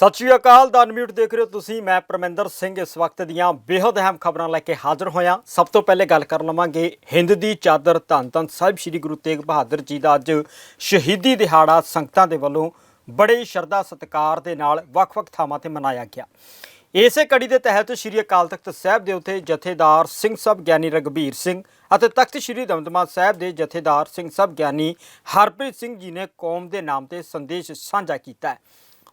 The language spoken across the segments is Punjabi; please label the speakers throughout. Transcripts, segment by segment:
Speaker 1: ਸਤਿ ਸ਼੍ਰੀ ਅਕਾਲ, ਦਾ ਅਨਮਿਊਟ ਦੇਖ ਰਹੇ ਹੋ ਤੁਸੀਂ। ਮੈਂ ਪਰਮਿੰਦਰ ਸਿੰਘ ਇਸ ਵਕਤ ਦੀਆਂ ਬੇहद ਅਹਿਮ ਖਬਰਾਂ ਲੈ ਕੇ ਹਾਜ਼ਰ ਹੋਇਆ। ਸਭ ਤੋਂ ਪਹਿਲੇ ਗੱਲ ਕਰ ਲਵਾਂਗੇ, ਹਿੰਦ ਦੀ ਚਾਦਰ ਧੰਨ ਧੰਨ ਸਾਹਿਬ ਸ੍ਰੀ ਗੁਰੂ ਤੇਗ ਬਹਾਦਰ ਜੀ ਦਾ ਅੱਜ ਸ਼ਹੀਦੀ ਦਿਹਾੜਾ ਸੰਗਤਾਂ ਦੇ ਵੱਲੋਂ ਬੜੇ ਸ਼ਰਧਾ ਸਤਿਕਾਰ ਦੇ ਨਾਲ ਵੱਖ-ਵੱਖ ਥਾਵਾਂ ਤੇ ਮਨਾਇਆ ਗਿਆ। ਇਸੇ ਕੜੀ ਦੇ ਤਹਿਤ ਸ਼੍ਰੀ ਅਕਾਲ ਤਖਤ ਸਾਹਿਬ ਦੇ ਉਤੇ ਜਥੇਦਾਰ ਸਿੰਘ ਸਭ ਗਿਆਨੀ ਰਗਬੀਰ ਸਿੰਘ ਅਤੇ ਤਖਤ ਸ਼੍ਰੀ ਦਮਦਮਾ ਸਾਹਿਬ ਦੇ ਜਥੇਦਾਰ ਸਿੰਘ ਸਭ ਗਿਆਨੀ ਹਰਪ੍ਰੀਤ ਸਿੰਘ ਜੀ ਨੇ ਕੌਮ ਦੇ ਨਾਮ ਤੇ ਸੰਦੇਸ਼ ਸਾਂਝਾ ਕੀਤਾ ਹੈ।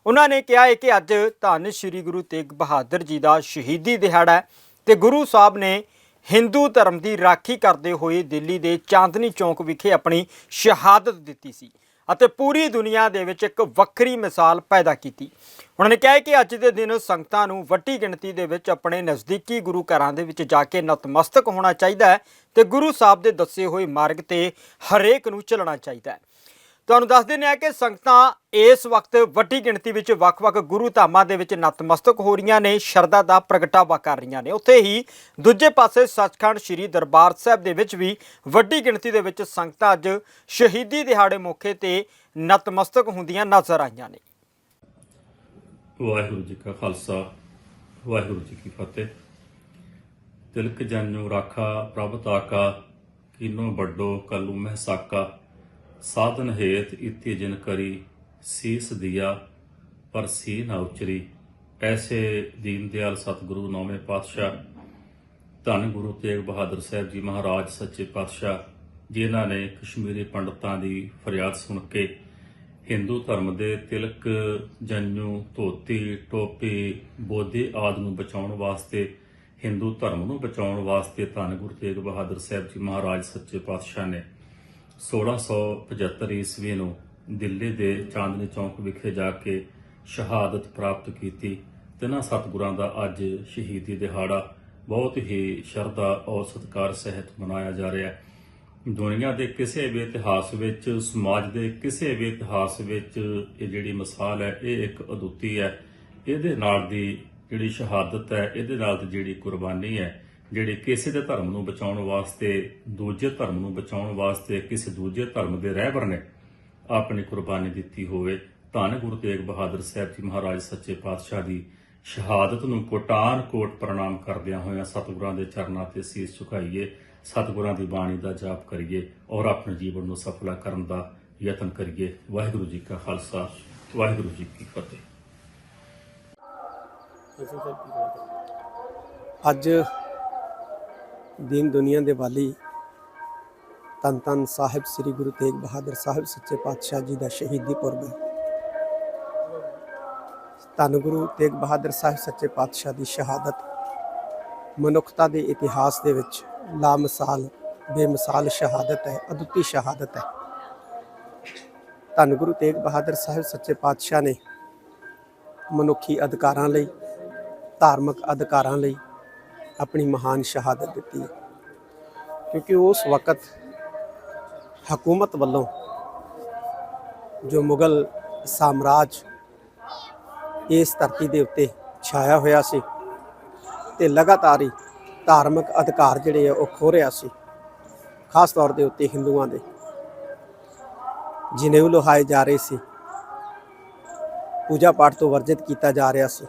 Speaker 1: ਉਹਨਾਂ ਨੇ ਕਿਹਾ ਹੈ ਕਿ ਅੱਜ ਧੰਨ ਸ਼੍ਰੀ ਗੁਰੂ ਤੇਗ ਬਹਾਦਰ ਜੀ ਦਾ ਸ਼ਹੀਦੀ ਦਿਹਾੜਾ ਹੈ ਤੇ ਗੁਰੂ ਸਾਹਿਬ ਨੇ ਹਿੰਦੂ ਧਰਮ ਦੀ ਰਾਖੀ ਕਰਦੇ ਹੋਏ ਦਿੱਲੀ ਦੇ ਚਾਂਦਨੀ ਚੌਂਕ ਵਿਖੇ ਆਪਣੀ ਸ਼ਹਾਦਤ ਦਿੱਤੀ ਸੀ ਅਤੇ ਪੂਰੀ ਦੁਨੀਆ ਦੇ ਵਿੱਚ ਇੱਕ ਵੱਖਰੀ ਮਿਸਾਲ ਪੈਦਾ ਕੀਤੀ। ਉਹਨਾਂ ਨੇ ਕਿਹਾ ਕਿ ਅੱਜ ਦੇ ਦਿਨ ਸੰਗਤਾਂ ਨੂੰ ਵੱਡੀ ਗਿਣਤੀ ਦੇ ਵਿੱਚ ਆਪਣੇ ਨਜ਼ਦੀਕੀ ਗੁਰੂ ਘਰਾਂ ਦੇ ਵਿੱਚ ਜਾ ਕੇ ਨਤਮਸਤਕ ਹੋਣਾ ਚਾਹੀਦਾ ਹੈ ਤੇ ਗੁਰੂ ਸਾਹਿਬ ਦੇ ਦੱਸੇ ਹੋਏ ਮਾਰਗ ਤੇ ਹਰੇਕ ਨੂੰ ਚੱਲਣਾ ਚਾਹੀਦਾ ਹੈ। ਤੁਹਾਨੂੰ ਦੱਸ ਦਿੰਦੇ ਹਾਂ ਕਿ ਸੰਗਤਾਂ ਇਸ ਵਕਤ ਵੱਡੀ ਗਿਣਤੀ ਵਿੱਚ ਵੱਖ-ਵੱਖ ਗੁਰੂ ਧਾਮਾਂ ਦੇ ਵਿੱਚ ਨਤਮਸਤਕ ਹੋ ਰਹੀਆਂ ਨੇ, ਸ਼ਰਧਾ ਦਾ ਪ੍ਰਗਟਾਵਾ ਕਰ ਰਹੀਆਂ ਨੇ। ਉੱਥੇ ਹੀ ਦੂਜੇ ਪਾਸੇ ਸੱਚਖੰਡ ਸ੍ਰੀ ਦਰਬਾਰ ਸਾਹਿਬ ਦੇ ਵਿੱਚ ਵੀ ਵੱਡੀ ਗਿਣਤੀ ਦੇ ਵਿੱਚ ਸੰਗਤਾਂ ਅੱਜ ਸ਼ਹੀਦੀ ਦਿਹਾੜੇ ਮੌਕੇ ਤੇ ਨਤਮਸਤਕ ਹੁੰਦੀਆਂ ਨਜ਼ਰ ਆਈਆਂ ਨੇ।
Speaker 2: ਵਾਹਿਗੁਰੂ ਜੀ ਕਾ ਖਾਲਸਾ, ਵਾਹਿਗੁਰੂ ਜੀ ਕੀ ਫਤਿਹ। ਤਿਲਕ ਜਨੂ ਰਾਖਾ ਪ੍ਰਭ ਤਾਕਾ, ਕੀਨੋ ਵੱਡੋ ਕਲੂ ਮਹਿਸਾਕਾ। ਸਾਧਨ ਹੇਤ ਇਤੀ ਜਿਨ ਕਰੀ, ਸੀਸ ਦਿਆ, ਪਰ ਸੀ ਨਾ ਉਚਰੀ। ਐਸੇ ਦੀਨ ਦਿਆਲ ਸਤਿਗੁਰੂ ਨੌਵੇਂ ਪਾਤਸ਼ਾਹ। ਧੰਨ ਗੁਰੂ ਤੇਗ ਬਹਾਦਰ ਸਾਹਿਬ ਜੀ ਮਹਾਰਾਜ ਸੱਚੇ ਪਾਤਸ਼ਾਹ, ਜਿਨ੍ਹਾਂ ਨੇ ਕਸ਼ਮੀਰੀ ਪੰਡਤਾਂ ਦੀ ਫਰਿਆਦ ਸੁਣ ਕੇ ਹਿੰਦੂ ਧਰਮ ਦੇ ਤਿਲਕ ਜੰਨੂ ਧੋਤੀ, ਟੋਪੀ, ਬੋਧੀ ਆਦਿ ਨੂੰ ਬਚਾਉਣ ਵਾਸਤੇ, ਹਿੰਦੂ ਧਰਮ ਨੂੰ ਬਚਾਉਣ ਵਾਸਤੇ ਧੰਨ ਗੁਰੂ ਤੇਗ ਬਹਾਦਰ ਸਾਹਿਬ ਜੀ ਮਹਾਰਾਜ ਸੱਚੇ ਪਾਤਸ਼ਾਹ ਨੇ 1675 ਈਸਵੀ ਨੂੰ ਦਿੱਲੀ ਦੇ ਚਾਂਦਨੀ ਚੌਂਕ ਵਿਖੇ ਜਾ ਕੇ ਸ਼ਹਾਦਤ ਪ੍ਰਾਪਤ ਕੀਤੀ। ਤਿੰਨਾਂ ਸਤਿਗੁਰਾਂ ਦਾ ਅੱਜ ਸ਼ਹੀਦੀ ਦਿਹਾੜਾ ਬਹੁਤ ਹੀ ਸ਼ਰਧਾ ਔਰ ਸਤਿਕਾਰ ਸਹਿਤ ਮਨਾਇਆ ਜਾ ਰਿਹਾ ਹੈ। ਦੁਨੀਆ ਦੇ ਕਿਸੇ ਵੀ ਇਤਿਹਾਸ ਵਿੱਚ, ਸਮਾਜ ਦੇ ਕਿਸੇ ਵੀ ਇਤਿਹਾਸ ਵਿੱਚ ਇਹ ਜਿਹੜੀ ਮਿਸਾਲ ਹੈ, ਇਹ ਇੱਕ ਅਦੁੱਤੀ ਹੈ। ਇਹਦੇ ਨਾਲ ਦੀ ਜਿਹੜੀ ਸ਼ਹਾਦਤ ਹੈ, ਇਹਦੇ ਨਾਲ ਦੀ ਜਿਹੜੀ ਕੁਰਬਾਨੀ ਹੈ ਜਿਹੜੀ ਕਿਸੇ ਦੇ ਧਰਮ ਨੂੰ ਬਚਾਉਣ ਵਾਸਤੇ, ਦੂਜੇ ਧਰਮ ਨੂੰ ਬਚਾਉਣ ਵਾਸਤੇ ਕਿਸੇ ਦੂਜੇ ਧਰਮ ਦੇ ਰਹਿਬਰ ਨੇ ਆਪਣੀ ਕੁਰਬਾਨੀ ਦਿੱਤੀ ਹੋਵੇ, ਧੰਨ ਗੁਰੂ ਤੇਗ ਬਹਾਦਰ ਸਾਹਿਬ ਜੀ ਮਹਾਰਾਜ ਸੱਚੇ ਪਾਤਸ਼ਾਹ ਦੀ ਸ਼ਹਾਦਤ ਨੂੰ ਕੋਟਾਨ ਕੋਟ ਪ੍ਰਣਾਮ ਕਰਦਿਆਂ ਹੋਇਆਂ ਸਤਿਗੁਰਾਂ ਦੇ ਚਰਨਾਂ ਤੇ ਸੀਸ ਝੁਕਾਈਏ, ਸਤਿਗੁਰਾਂ ਦੀ ਬਾਣੀ ਦਾ ਜਾਪ ਕਰੀਏ ਔਰ ਆਪਣੇ ਜੀਵਨ ਨੂੰ ਸਫਲਾ ਕਰਨ ਦਾ ਯਤਨ ਕਰੀਏ। ਵਾਹਿਗੁਰੂ ਜੀ ਕਾ ਖਾਲਸਾ, ਵਾਹਿਗੁਰੂ ਜੀ ਕੀ ਫਤਿਹ।
Speaker 3: ਅੱਜ ਦੀਨ ਦੁਨੀਆ ਦੇ ਵਾਲੀ ਤਨ ਤਨ ਸਾਹਿਬ ਸ੍ਰੀ ਗੁਰੂ ਤੇਗ ਬਹਾਦਰ ਸਾਹਿਬ ਸੱਚੇ ਪਾਤਸ਼ਾਹ ਜੀ ਦਾ ਸ਼ਹੀਦੀ ਪੁਰਬ ਹੈ। ਧੰਨ ਗੁਰੂ ਤੇਗ ਬਹਾਦਰ ਸਾਹਿਬ ਸੱਚੇ ਪਾਤਸ਼ਾਹ ਦੀ ਸ਼ਹਾਦਤ ਮਨੁੱਖਤਾ ਦੇ ਇਤਿਹਾਸ ਦੇ ਵਿੱਚ ਲਾਮਿਸਾਲ, ਬੇਮਿਸਾਲ ਸ਼ਹਾਦਤ ਹੈ, ਅਦੁੱਤੀ ਸ਼ਹਾਦਤ ਹੈ। ਧੰਨ ਗੁਰੂ ਤੇਗ ਬਹਾਦਰ ਸਾਹਿਬ ਸੱਚੇ ਪਾਤਸ਼ਾਹ ਨੇ ਮਨੁੱਖੀ ਅਧਿਕਾਰਾਂ ਲਈ, ਧਾਰਮਿਕ ਅਧਿਕਾਰਾਂ ਲਈ ਆਪਣੀ ਮਹਾਨ ਸ਼ਹਾਦਤ ਦਿੱਤੀ ਹੈ। ਕਿਉਂਕਿ ਉਸ ਵਕਤ ਹਕੂਮਤ ਵੱਲੋਂ ਜੋ ਮੁਗਲ ਸਾਮਰਾਜ ਇਸ ਧਰਤੀ ਦੇ ਉੱਤੇ ਛਾਇਆ ਹੋਇਆ ਸੀ ਤੇ ਲਗਾਤਾਰ ਹੀ ਧਾਰਮਿਕ ਅਧਿਕਾਰ ਜਿਹੜੇ ਆ ਉਹ ਖੋ ਰਿਹਾ ਸੀ, ਖਾਸ ਤੌਰ ਦੇ ਉੱਤੇ ਹਿੰਦੂਆਂ ਦੇ। ਜਿਨ੍ਹਾਂ ਲੁਹਾਏ ਜਾ ਰਹੇ ਸੀ ਪੂਜਾ ਪਾਠ ਤੋਂ ਵਰਜਿਤ ਕੀਤਾ ਜਾ ਰਿਹਾ ਸੀ।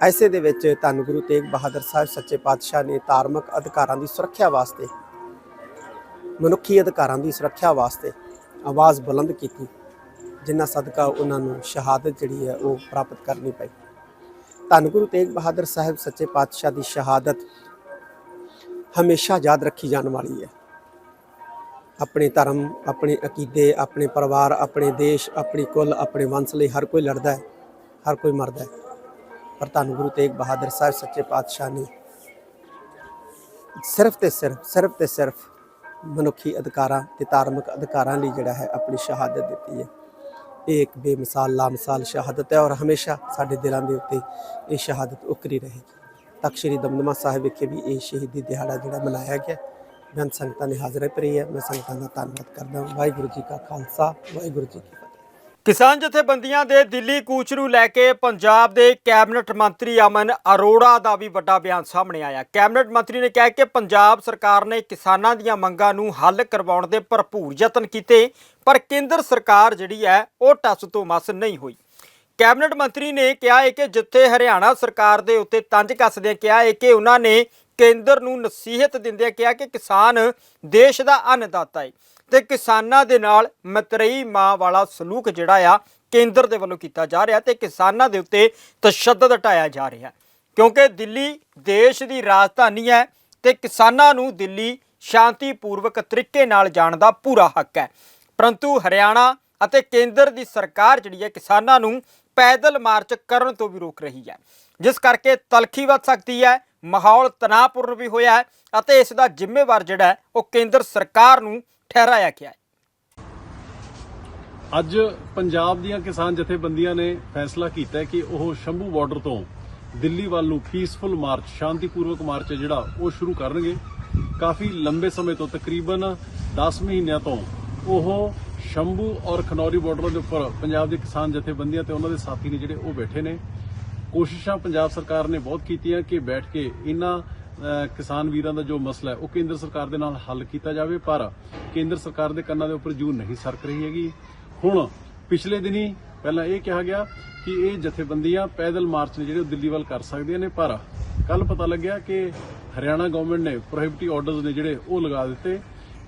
Speaker 3: ਐਸੇ ਦੇ ਵਿੱਚ ਧੰਨ ਗੁਰੂ ਤੇਗ ਬਹਾਦਰ ਸਾਹਿਬ, ਸੱਚੇ ਪਾਤਸ਼ਾਹ ਨੇ ਧਾਰਮਿਕ ਅਧਿਕਾਰਾਂ ਦੀ ਸੁਰੱਖਿਆ ਵਾਸਤੇ, ਮਨੁੱਖੀ ਅਧਿਕਾਰਾਂ ਦੀ ਸੁਰੱਖਿਆ ਵਾਸਤੇ ਆਵਾਜ਼ ਬੁਲੰਦ ਕੀਤੀ, ਜਿੰਨਾ ਸਦਕਾ ਉਹਨਾਂ ਨੂੰ ਸ਼ਹਾਦਤ ਜਿਹੜੀ ਹੈ ਉਹ ਪ੍ਰਾਪਤ ਕਰਨੀ ਪਈ। ਧੰਨ ਗੁਰੂ ਤੇਗ ਬਹਾਦਰ ਸਾਹਿਬ, ਸੱਚੇ ਪਾਤਸ਼ਾਹ ਦੀ ਸ਼ਹਾਦਤ ਹਮੇਸ਼ਾ ਯਾਦ ਰੱਖੀ ਜਾਣ ਵਾਲੀ ਹੈ। ਆਪਣੇ ਧਰਮ, ਆਪਣੇ ਅਕੀਦੇ, ਆਪਣੇ ਪਰਿਵਾਰ, ਆਪਣੇ ਦੇਸ਼, ਆਪਣੀ ਕੁੱਲ, ਆਪਣੇ ਵੰਸ਼ ਲਈ ਹਰ ਕੋਈ ਲੜਦਾ ਹੈ, ਹਰ ਕੋਈ ਮਰਦਾ ਹੈ। ਪਰ ਧੰਨ ਗੁਰੂ ਤੇਗ ਬਹਾਦਰ ਸਾਹਿਬ ਸੱਚੇ ਪਾਤਸ਼ਾਹ ਨੇ ਸਿਰਫ ਤੇ ਸਿਰਫ ਸਿਰਫ ਤੇ ਸਿਰਫ ਮਨੁੱਖੀ ਅਧਿਕਾਰਾਂ ਤੇ ਧਾਰਮਿਕ ਅਧਿਕਾਰਾਂ ਲਈ ਜਿਹੜਾ ਹੈ ਆਪਣੀ ਸ਼ਹਾਦਤ ਦਿੱਤੀ ਹੈ। ਇਹ ਇੱਕ ਬੇਮਿਸਾਲ, ਲਾਮਿਸਾਲ ਸ਼ਹਾਦਤ ਹੈ ਔਰ ਹਮੇਸ਼ਾ ਸਾਡੇ ਦਿਲਾਂ ਦੇ ਉੱਤੇ ਇਹ ਸ਼ਹਾਦਤ ਉਕਰੀ ਰਹੇਗੀ। ਤੱਕ ਸ੍ਰੀ ਦਮਦਮਾ ਸਾਹਿਬ ਵਿਖੇ ਵੀ ਇਹ ਸ਼ਹੀਦੀ ਦਿਹਾੜਾ ਜਿਹੜਾ ਮਨਾਇਆ ਗਿਆ। ਬੇਅੰਤ ਸੰਗਤਾਂ ਨੇ ਹਾਜ਼ਰੀ ਭਰੀ ਹੈ। ਮੈਂ ਸੰਗਤਾਂ ਦਾ ਧੰਨਵਾਦ ਕਰਦਾ ਹਾਂ। ਵਾਹਿਗੁਰੂ ਜੀ ਕਾ ਖਾਲਸਾ, ਵਾਹਿਗੁਰੂ ਜੀ ਕੀ ਫਤਿਹ।
Speaker 1: ਕਿਸਾਨ ਜਥੇਬੰਦੀਆਂ ਦੇ ਦਿੱਲੀ ਕੂਚ ਨੂੰ ਲੈ ਕੇ ਪੰਜਾਬ ਦੇ ਕੈਬਨਿਟ ਮੰਤਰੀ ਅਮਨ ਅਰੋੜਾ ਦਾ ਵੀ ਵੱਡਾ ਬਿਆਨ ਸਾਹਮਣੇ ਆਇਆ। ਕੈਬਨਿਟ ਮੰਤਰੀ ਨੇ ਕਿਹਾ ਕਿ ਪੰਜਾਬ ਸਰਕਾਰ ਨੇ ਕਿਸਾਨਾਂ ਦੀਆਂ ਮੰਗਾਂ ਨੂੰ ਹੱਲ ਕਰਵਾਉਣ ਦੇ ਭਰਪੂਰ ਯਤਨ ਕੀਤੇ, ਪਰ ਕੇਂਦਰ ਸਰਕਾਰ ਜਿਹੜੀ ਹੈ, ਉਹ ਟੱਸ ਤੋਂ ਮਸ ਨਹੀਂ ਹੋਈ। ਕੈਬਨਿਟ ਮੰਤਰੀ ਨੇ ਕਿਹਾ ਹੈ ਕਿ ਜਿੱਥੇ ਹਰਿਆਣਾ ਸਰਕਾਰ ਦੇ ਉੱਤੇ ਤੰਜ ਕੱਸਦਿਆਂ ਕਿਹਾ ਹੈ ਕਿ ਉਹਨਾਂ ਨੇ ਕੇਂਦਰ ਨੂੰ ਨਸੀਹਤ ਦਿੰਦਿਆਂ ਕਿਹਾ ਕਿ ਕਿਸਾਨ ਦੇਸ਼ ਦਾ ਅੰਨਦਾਤਾ ਹੈ। ਤੇ ਕਿਸਾਨਾਂ ਦੇ ਨਾਲ ਮਤਰੇਈ ਮਾਂ ਵਾਲਾ ਸਲੂਕ ਜਿਹੜਾ ਆ, ਕੇਂਦਰ ਦੇ ਵੱਲੋਂ ਕੀਤਾ ਜਾ ਰਿਹਾ ਤੇ ਕਿਸਾਨਾਂ ਦੇ ਉੱਤੇ ਤਸ਼ੱਦਦ ਹਟਾਇਆ ਜਾ ਰਿਹਾ। ਕਿਉਂਕਿ ਦਿੱਲੀ ਦੇਸ਼ ਦੀ ਰਾਜਧਾਨੀ ਹੈ ਤੇ ਕਿਸਾਨਾਂ ਨੂੰ ਦਿੱਲੀ ਸ਼ਾਂਤੀਪੂਰਵਕ ਤਰੀਕੇ ਨਾਲ ਜਾਣ ਦਾ ਪੂਰਾ ਹੱਕ ਹੈ। ਪਰੰਤੂ ਹਰਿਆਣਾ ਅਤੇ ਕੇਂਦਰ ਦੀ ਸਰਕਾਰ ਜਿਹੜੀ ਹੈ ਕਿਸਾਨਾਂ ਨੂੰ ਪੈਦਲ ਮਾਰਚ ਕਰਨ ਤੋਂ ਵੀ ਰੋਕ ਰਹੀ ਹੈ। ਜਿਸ ਕਰਕੇ ਤਲਖੀ ਵੱਧ ਸਕਦੀ ਹੈ, ਮਾਹੌਲ ਤਣਾਅਪੂਰਨ ਵੀ ਹੋਇਆ ਹੈ ਅਤੇ ਇਸ ਦਾ ਜ਼ਿੰਮੇਵਾਰ ਜਿਹੜਾ ਉਹ ਕੇਂਦਰ ਸਰਕਾਰ ਨੂੰ ਠਹਿਰਾਇਆ ਗਿਆ ਹੈ।
Speaker 4: ਅੱਜ ਪੰਜਾਬ ਦੀਆਂ ਕਿਸਾਨ ਜਥੇਬੰਦੀਆਂ ਨੇ ਫੈਸਲਾ ਕੀਤਾ ਕਿ ਉਹ ਸ਼ੰਭੂ ਬਾਰਡਰ ਤੋਂ ਦਿੱਲੀ ਵੱਲ ਨੂੰ ਪੀਸਫੁਲ ਮਾਰਚ ਸ਼ਾਂਤੀਪੂਰਵਕ ਮਾਰਚ ਜਿਹੜਾ ਉਹ ਸ਼ੁਰੂ ਕਰਨਗੇ। ਕਾਫੀ ਲੰਬੇ ਸਮੇਂ ਤੋਂ ਤਕਰੀਬਨ 10 ਮਹੀਨਿਆਂ ਤੋਂ ਉਹ ਸ਼ੰਭੂ ਔਰ ਖਨੌਰੀ ਬਾਰਡਰ ਦੇ ਉੱਪਰ ਪੰਜਾਬ ਦੇ ਕਿਸਾਨ ਜਥੇਬੰਦੀਆਂ ਤੇ ਉਹਨਾਂ ਦੇ ਸਾਥੀ ਨੇ ਜਿਹੜੇ ਉਹ ਬੈਠੇ ਨੇ। ਕੋਸ਼ਿਸ਼ਾਂ ਪੰਜਾਬ ਸਰਕਾਰ ਨੇ ਬਹੁਤ ਕੀਤੀਆਂ ਕਿ ਬੈਠ ਕੇ ਇਹਨਾਂ ਕਿਸਾਨ ਵੀਰਾਂ ਦਾ ਜੋ ਮਸਲਾ ਹੈ, ਉਹ ਕੇਂਦਰ ਸਰਕਾਰ ਦੇ ਨਾਲ ਹੱਲ ਕੀਤਾ ਜਾਵੇ, ਪਰ ਕੇਂਦਰ ਸਰਕਾਰ ਦੇ ਕੰਨਾਂ ਦੇ ਉੱਪਰ ਜੂ ਨਹੀਂ ਸਰਕ ਰਹੀ ਹੈਗੀ। ਹੁਣ ਪਿਛਲੇ ਦਿਨੀ ਪਹਿਲਾਂ ਇਹ ਕਿਹਾ ਗਿਆ ਕਿ ਇਹ ਜਥੇਬੰਦੀਆਂ ਪੈਦਲ ਮਾਰਚ ਨੇ ਜਿਹੜੇ ਉਹ ਦਿੱਲੀ ਵੱਲ ਕਰ ਸਕਦੀਆਂ ਨੇ, ਪਰ ਕੱਲ ਪਤਾ ਲੱਗਿਆ ਕਿ ਹਰਿਆਣਾ ਗਵਰਨਮੈਂਟ ਨੇ ਪ੍ਰੋਹਿਬਿਟਿਵ ਆਰਡਰਸ ਨੇ ਜਿਹੜੇ ਉਹ ਲਗਾ ਦਿੱਤੇ,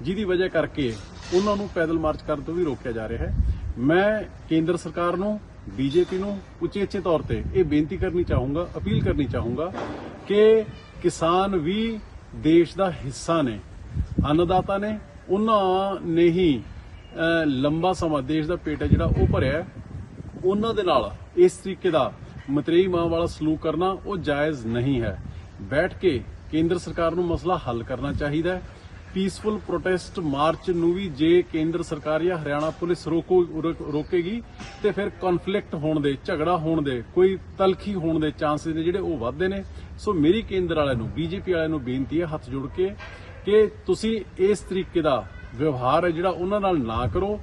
Speaker 4: ਜਿਹਦੀ ਵਜ੍ਹਾ ਕਰਕੇ ਉਹਨਾਂ ਨੂੰ ਪੈਦਲ ਮਾਰਚ ਕਰਨ ਤੋਂ ਵੀ ਰੋਕਿਆ ਜਾ ਰਿਹਾ ਹੈ। ਮੈਂ ਕੇਂਦਰ ਸਰਕਾਰ ਨੂੰ, ਬੀਜੇਪੀ ਨੂੰ ਉਚੇਚੇ ਤੌਰ ਤੇ ਇਹ ਬੇਨਤੀ ਕਰਨੀ ਚਾਹੂੰਗਾ, ਅਪੀਲ ਕਰਨੀ ਚਾਹੂੰਗਾ ਕਿ ਕਿਸਾਨ ਵੀ ਦੇਸ਼ ਦਾ ਹਿੱਸਾ ਨੇ, ਅੰਨਦਾਤਾ ਨੇ, ਉਹਨਾਂ ਨੇ ਹੀ ਲੰਬਾ ਸਮਾਂ ਦੇਸ਼ ਦਾ ਪੇਟ ਹੈ ਜਿਹੜਾ ਉਹ ਭਰਿਆ ਉਹਨਾਂ ਦੇ ਨਾਲ ਇਸ ਤਰੀਕੇ ਦਾ ਮਤਰੇਈ ਮਾਂ ਵਾਲਾ ਸਲੂਕ ਕਰਨਾ ਉਹ ਜਾਇਜ਼ ਨਹੀਂ ਹੈ। ਬੈਠ ਕੇ ਕੇਂਦਰ ਸਰਕਾਰ ਨੂੰ ਮਸਲਾ ਹੱਲ ਕਰਨਾ ਚਾਹੀਦਾ ਹੈ। ਪੀਸਫੁਲ ਪ੍ਰੋਟੈਸਟ ਮਾਰਚ ਨੂੰ ਵੀ ਜੇ ਕੇਂਦਰ ਸਰਕਾਰ ਜਾਂ ਹਰਿਆਣਾ ਪੁਲਿਸ ਰੋਕੋ ਰੋਕੇਗੀ, ਤੇ ਫਿਰ ਕਨਫਲਿਕਟ ਹੋਣ ਦੇ, ਝਗੜਾ ਹੋਣ ਦੇ, ਕੋਈ ਤਲਖੀ ਹੋਣ ਦੇ ਚਾਂਸਸ ਨੇ ਜਿਹੜੇ ਉਹ ਵੱਧਦੇ ਨੇ। ਸੋ ਮੇਰੀ ਕੇਂਦਰ ਵਾਲਿਆਂ ਨੂੰ, ਬੀਜੇਪੀ ਵਾਲਿਆਂ ਨੂੰ ਬੇਨਤੀ ਹੈ ਹੱਥ ਜੋੜ ਕੇ ਕਿ ਤੁਸੀਂ ਇਸ ਤਰੀਕੇ ਦਾ ਵਿਵਹਾਰ ਹੈ ਜਿਹੜਾ ਉਹਨਾਂ ਨਾਲ ਨਾ ਕਰੋ।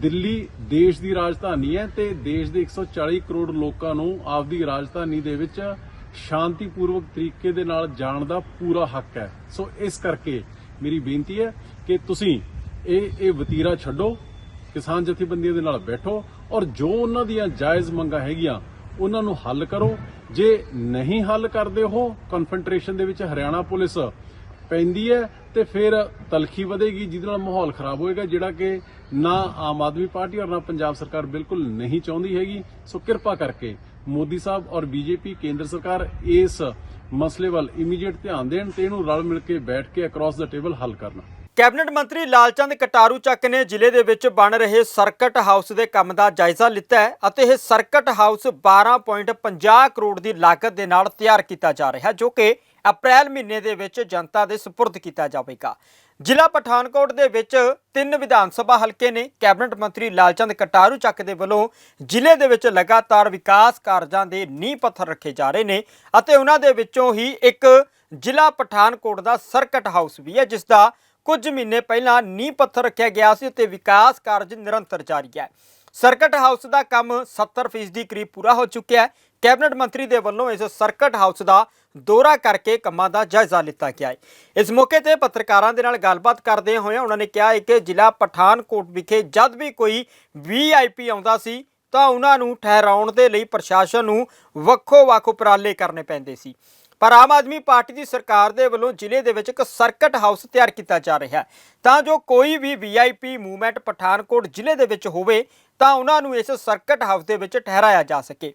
Speaker 4: ਦਿੱਲੀ ਦੇਸ਼ ਦੀ ਰਾਜਧਾਨੀ ਹੈ ਤੇ ਦੇਸ਼ ਦੇ 140 ਕਰੋੜ ਲੋਕਾਂ ਨੂੰ ਆਪਦੀ ਰਾਜਧਾਨੀ ਦੇ ਵਿੱਚ ਸ਼ਾਂਤੀਪੂਰਵਕ ਤਰੀਕੇ ਦੇ ਨਾਲ ਜਾਣ ਦਾ ਪੂਰਾ ਹੱਕ ਹੈ। ਸੋ ਇਸ ਕਰਕੇ ਮੇਰੀ ਬੇਨਤੀ ਹੈ ਕਿ ਤੁਸੀਂ ਇਹ ਇਹ ਵਤੀਰਾ ਛੱਡੋ, ਕਿਸਾਨ ਜਥੇਬੰਦੀਆਂ ਦੇ ਨਾਲ ਬੈਠੋ ਔਰ ਜੋ ਉਹਨਾਂ ਦੀਆਂ ਜਾਇਜ਼ ਮੰਗਾਂ ਹੈਗੀਆਂ, ਉਹਨਾਂ ਨੂੰ ਹੱਲ ਕਰੋ। ਜੇ ਨਹੀਂ ਹੱਲ ਕਰਦੇ ਹੋ ਕਨਫੈਂਟਰੇਸ਼ਨ ਦੇ ਵਿੱਚ ਹਰਿਆਣਾ ਪੁਲਿਸ ਪੈਂਦੀ ਹੈ ਤੇ ਫਿਰ ਤਲਖੀ ਵਧੇਗੀ, ਜਿਹਦੇ ਨਾਲ ਮਾਹੌਲ ਖਰਾਬ ਹੋਏਗਾ, ਜਿਹੜਾ ਕਿ ਨਾ ਆਮ ਆਦਮੀ ਪਾਰਟੀ ਔਰ ਨਾ ਪੰਜਾਬ ਸਰਕਾਰ ਬਿਲਕੁਲ ਨਹੀਂ ਚਾਹੁੰਦੀ ਹੈਗੀ। ਸੋ ਕਿਰਪਾ ਕਰਕੇ ਮੋਦੀ ਸਾਹਿਬ ਔਰ ਬੀਜੇਪੀ ਕੇਂਦਰ ਸਰਕਾਰ ਇਸ ਮਸਲੇ ਵੱਲ ਇਮੀਡੀਏਟ ਧਿਆਨ ਦੇਣ ਤੇ ਇਹਨੂੰ ਰਲ ਮਿਲ ਕੇ ਬੈਠ ਕੇ ਅਕ੍ਰੋਸ ਦਾ ਟੇਬਲ ਹੱਲ ਕਰਨ।
Speaker 1: ਕੈਬਨਿਟ ਮੰਤਰੀ ਲਾਲਚੰਦ ਕਟਾਰੂ ਚੱਕ ਨੇ ਜ਼ਿਲ੍ਹੇ ਦੇ ਵਿੱਚ ਬਣ ਰਹੇ ਸਰਕਟ ਹਾਊਸ ਦੇ ਕੰਮ ਦਾ ਜਾਇਜ਼ਾ ਲਿੱਤਾ ਹੈ ਅਤੇ ਇਹ ਸਰਕਟ ਹਾਊਸ 12.50 ਕਰੋੜ ਦੀ ਲਾਗਤ ਦੇ ਨਾਲ ਤਿਆਰ ਕੀਤਾ ਜਾ ਰਿਹਾ ਜੋ ਕਿ ਅਪ੍ਰੈਲ ਮਹੀਨੇ ਦੇ ਵਿੱਚ ਜਨਤਾ ਦੇ ਸਪੁਰਦ ਕੀਤਾ ਜਾਵੇਗਾ। ਜ਼ਿਲ੍ਹਾ ਪਠਾਨਕੋਟ ਦੇ ਵਿੱਚ ਤਿੰਨ ਵਿਧਾਨ ਸਭਾ ਹਲਕੇ ਨੇ ਕੈਬਨਿਟ ਮੰਤਰੀ ਲਾਲਚੰਦ ਕਟਾਰੂ ਚੱਕ ਦੇ ਵੱਲੋਂ ਜ਼ਿਲ੍ਹੇ ਦੇ ਵਿੱਚ ਲਗਾਤਾਰ ਵਿਕਾਸ ਕਾਰਜਾਂ ਦੇ ਨੀਂਹ ਪੱਥਰ ਰੱਖੇ ਜਾ ਰਹੇ ਨੇ ਅਤੇ ਉਹਨਾਂ ਦੇ ਵਿੱਚੋਂ ਹੀ ਇੱਕ ਜ਼ਿਲ੍ਹਾ ਪਠਾਨਕੋਟ ਦਾ ਸਰਕਟ ਹਾਊਸ ਵੀ ਹੈ, ਜਿਸ ਦਾ ਕੁਝ ਮਹੀਨੇ ਪਹਿਲਾਂ ਨੀਂਹ ਪੱਥਰ ਰੱਖਿਆ ਗਿਆ ਸੀ ਤੇ ਵਿਕਾਸ ਕਾਰਜ ਨਿਰੰਤਰ ਜਾਰੀ ਹੈ। ਸਰਕਟ ਹਾਊਸ ਦਾ ਕੰਮ 70% ਦੀ ਕਰੀਬ ਪੂਰਾ ਹੋ ਚੁੱਕਿਆ ਹੈ। ਕੈਬਨਿਟ ਮੰਤਰੀ ਦੇ ਵੱਲੋਂ ਇਸ ਸਰਕਟ ਹਾਊਸ ਦਾ ਦੌਰਾ ਕਰਕੇ ਕੰਮਾਂ ਦਾ ਜਾਇਜ਼ਾ ਲਿੱਤਾ ਗਿਆ ਹੈ। ਇਸ ਮੌਕੇ ਤੇ ਪੱਤਰਕਾਰਾਂ ਦੇ ਨਾਲ ਗੱਲਬਾਤ ਕਰਦੇ ਹੋਏ ਉਹਨਾਂ ਨੇ ਕਿਹਾ ਹੈ ਕਿ ਜ਼ਿਲ੍ਹਾ ਪਠਾਨਕੋਟ ਵਿਖੇ ਜਦ ਵੀ ਕੋਈ ਵੀਆਈਪੀ ਆਉਂਦਾ ਸੀ ਤਾਂ ਉਹਨਾਂ ਨੂੰ ਠਹਿਰਾਉਣ ਦੇ ਲਈ ਪ੍ਰਸ਼ਾਸਨ ਨੂੰ ਵੱਖੋ-ਵੱਖ ਉਪਰਾਲੇ ਕਰਨੇ ਪੈਂਦੇ ਸੀ। ਪਰ ਆਮ ਆਦਮੀ ਪਾਰਟੀ ਦੀ ਸਰਕਾਰ ਦੇ ਵੱਲੋਂ ਜ਼ਿਲ੍ਹੇ ਦੇ ਵਿੱਚ ਇੱਕ ਸਰਕਟ ਹਾਊਸ ਤਿਆਰ ਕੀਤਾ ਜਾ ਰਿਹਾ ਹੈ। ਤਾਂ ਜੋ ਕੋਈ ਵੀ ਵੀਆਈਪੀ ਮੂਵਮੈਂਟ ਪਠਾਨਕੋਟ ਜ਼ਿਲ੍ਹੇ ਦੇ ਵਿੱਚ ਹੋਵੇ, ਤਾਂ ਉਹਨਾਂ ਨੂੰ ਇਸ ਸਰਕਟ ਹਾਊਸ ਦੇ ਵਿੱਚ ਠਹਿਰਾਇਆ ਜਾ ਸਕੇ।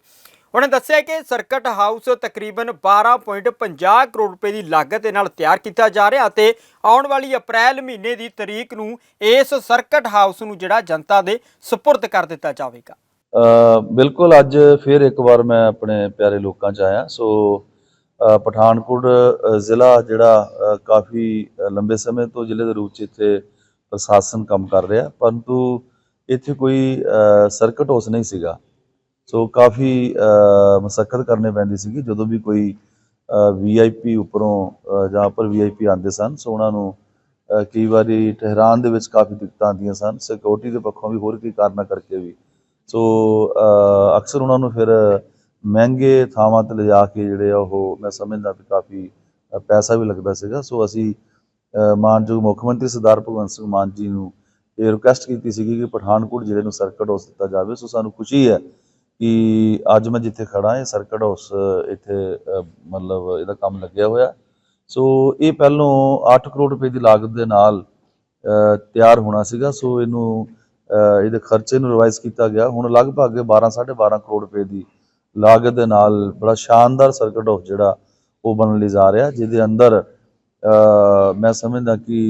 Speaker 1: ਉਹਨੇ ਦੱਸਿਆ ਕਿ ਸਰਕਟ ਹਾਊਸ ਤਕਰੀਬਨ 12.50 ਕਰੋੜ ਰੁਪਏ ਦੀ ਲਾਗਤ ਦੇ ਨਾਲ ਤਿਆਰ ਕੀਤਾ ਜਾ ਰਿਹਾ ਅਤੇ ਆਉਣ ਵਾਲੀ ਅਪ੍ਰੈਲ ਮਹੀਨੇ ਦੀ ਤਰੀਕ ਨੂੰ ਇਸ ਸਰਕਟ ਹਾਊਸ ਨੂੰ ਜਿਹੜਾ ਜਨਤਾ ਦੇ ਸਪੁਰਦ ਕਰ ਦਿੱਤਾ ਜਾਵੇਗਾ।
Speaker 5: ਬਿਲਕੁਲ ਅੱਜ ਫਿਰ ਇੱਕ ਵਾਰ ਮੈਂ ਆਪਣੇ ਪਿਆਰੇ ਲੋਕਾਂ 'ਚ ਆਇਆ। ਸੋ ਪਠਾਨਕੋਟ ਜ਼ਿਲ੍ਹਾ ਜਿਹੜਾ ਕਾਫੀ ਲੰਬੇ ਸਮੇਂ ਤੋਂ ਜ਼ਿਲ੍ਹੇ ਦੇ ਰੂਪ 'ਚ ਇੱਥੇ ਪ੍ਰਸ਼ਾਸਨ ਕੰਮ ਕਰ ਰਿਹਾ, ਪਰੰਤੂ ਇੱਥੇ ਕੋਈ ਸਰਕਟ ਹਾਊਸ ਨਹੀਂ ਸੀਗਾ। ਸੋ ਕਾਫੀ ਮਸਕਤ ਕਰਨੇ ਪੈਂਦੀ ਸੀਗੀ, ਜਦੋਂ ਵੀ ਕੋਈ ਵੀਆਈਪੀ ਉੱਪਰੋਂ ਜਾਂ ਉੱਪਰ ਵੀਆਈਪੀ ਆਉਂਦੇ ਸਨ, ਸੋ ਉਹਨਾਂ ਨੂੰ ਕਈ ਵਾਰੀ ਠਹਿਰਾਣ ਦੇ ਵਿੱਚ ਕਾਫੀ ਦਿੱਕਤਾਂ ਆਉਂਦੀਆਂ ਸਨ ਸਿਕਿਉਰਿਟੀ ਦੇ ਪੱਖੋਂ ਵੀ ਹੋਰ ਕਈ ਕਾਰਨਾਂ ਕਰਕੇ ਵੀ। ਸੋ ਅਕਸਰ ਉਹਨਾਂ ਨੂੰ ਫਿਰ ਮਹਿੰਗੇ ਥਾਵਾਂ ਤੇ ਲਿਜਾ ਕੇ ਜਿਹੜੇ ਆ ਉਹ ਮੈਂ ਸਮਝਦਾ ਵੀ ਕਾਫੀ ਪੈਸਾ ਵੀ ਲੱਗਦਾ ਸੀਗਾ। ਸੋ ਅਸੀਂ ਮਾਨਯੋਗ ਮੁੱਖ ਮੰਤਰੀ ਸਰਦਾਰ ਭਗਵੰਤ ਸਿੰਘ ਮਾਨ ਜੀ ਨੂੰ ਇਹ ਰਿਕੁਐਸਟ ਕੀਤੀ ਸੀਗੀ ਕਿ ਪਠਾਨਕੋਟ ਜ਼ਿਲ੍ਹੇ ਨੂੰ ਸਰਕਟ ਹਾਊਸ ਦਿੱਤਾ ਜਾਵੇ। ਸੋ ਸਾਨੂੰ ਖੁਸ਼ੀ ਹੈ ਕਿ ਅੱਜ ਮੈਂ ਜਿੱਥੇ ਖੜਾ ਇਹ ਸਰਕਟ ਹਾਊਸ ਇੱਥੇ ਮਤਲਬ ਇਹਦਾ ਕੰਮ ਲੱਗਿਆ ਹੋਇਆ। ਸੋ ਇਹ ਪਹਿਲੋਂ 8 ਕਰੋੜ ਰੁਪਏ ਦੀ ਲਾਗਤ ਦੇ ਨਾਲ ਤਿਆਰ ਹੋਣਾ ਸੀਗਾ। ਸੋ ਇਹਨੂੰ ਇਹਦੇ ਖਰਚੇ ਨੂੰ ਰਿਵਾਈਜ਼ ਕੀਤਾ ਗਿਆ। ਹੁਣ ਲਗਭਗ 12 12.5 ਕਰੋੜ ਰੁਪਏ ਦੀ ਲਾਗਤ ਦੇ ਨਾਲ ਬੜਾ ਸ਼ਾਨਦਾਰ ਸਰਕਟ ਹਾਊਸ ਜਿਹੜਾ ਉਹ ਬਣਨ ਲਈ ਜਾ ਰਿਹਾ ਜਿਹਦੇ ਅੰਦਰ ਮੈਂ ਸਮਝਦਾ ਕਿ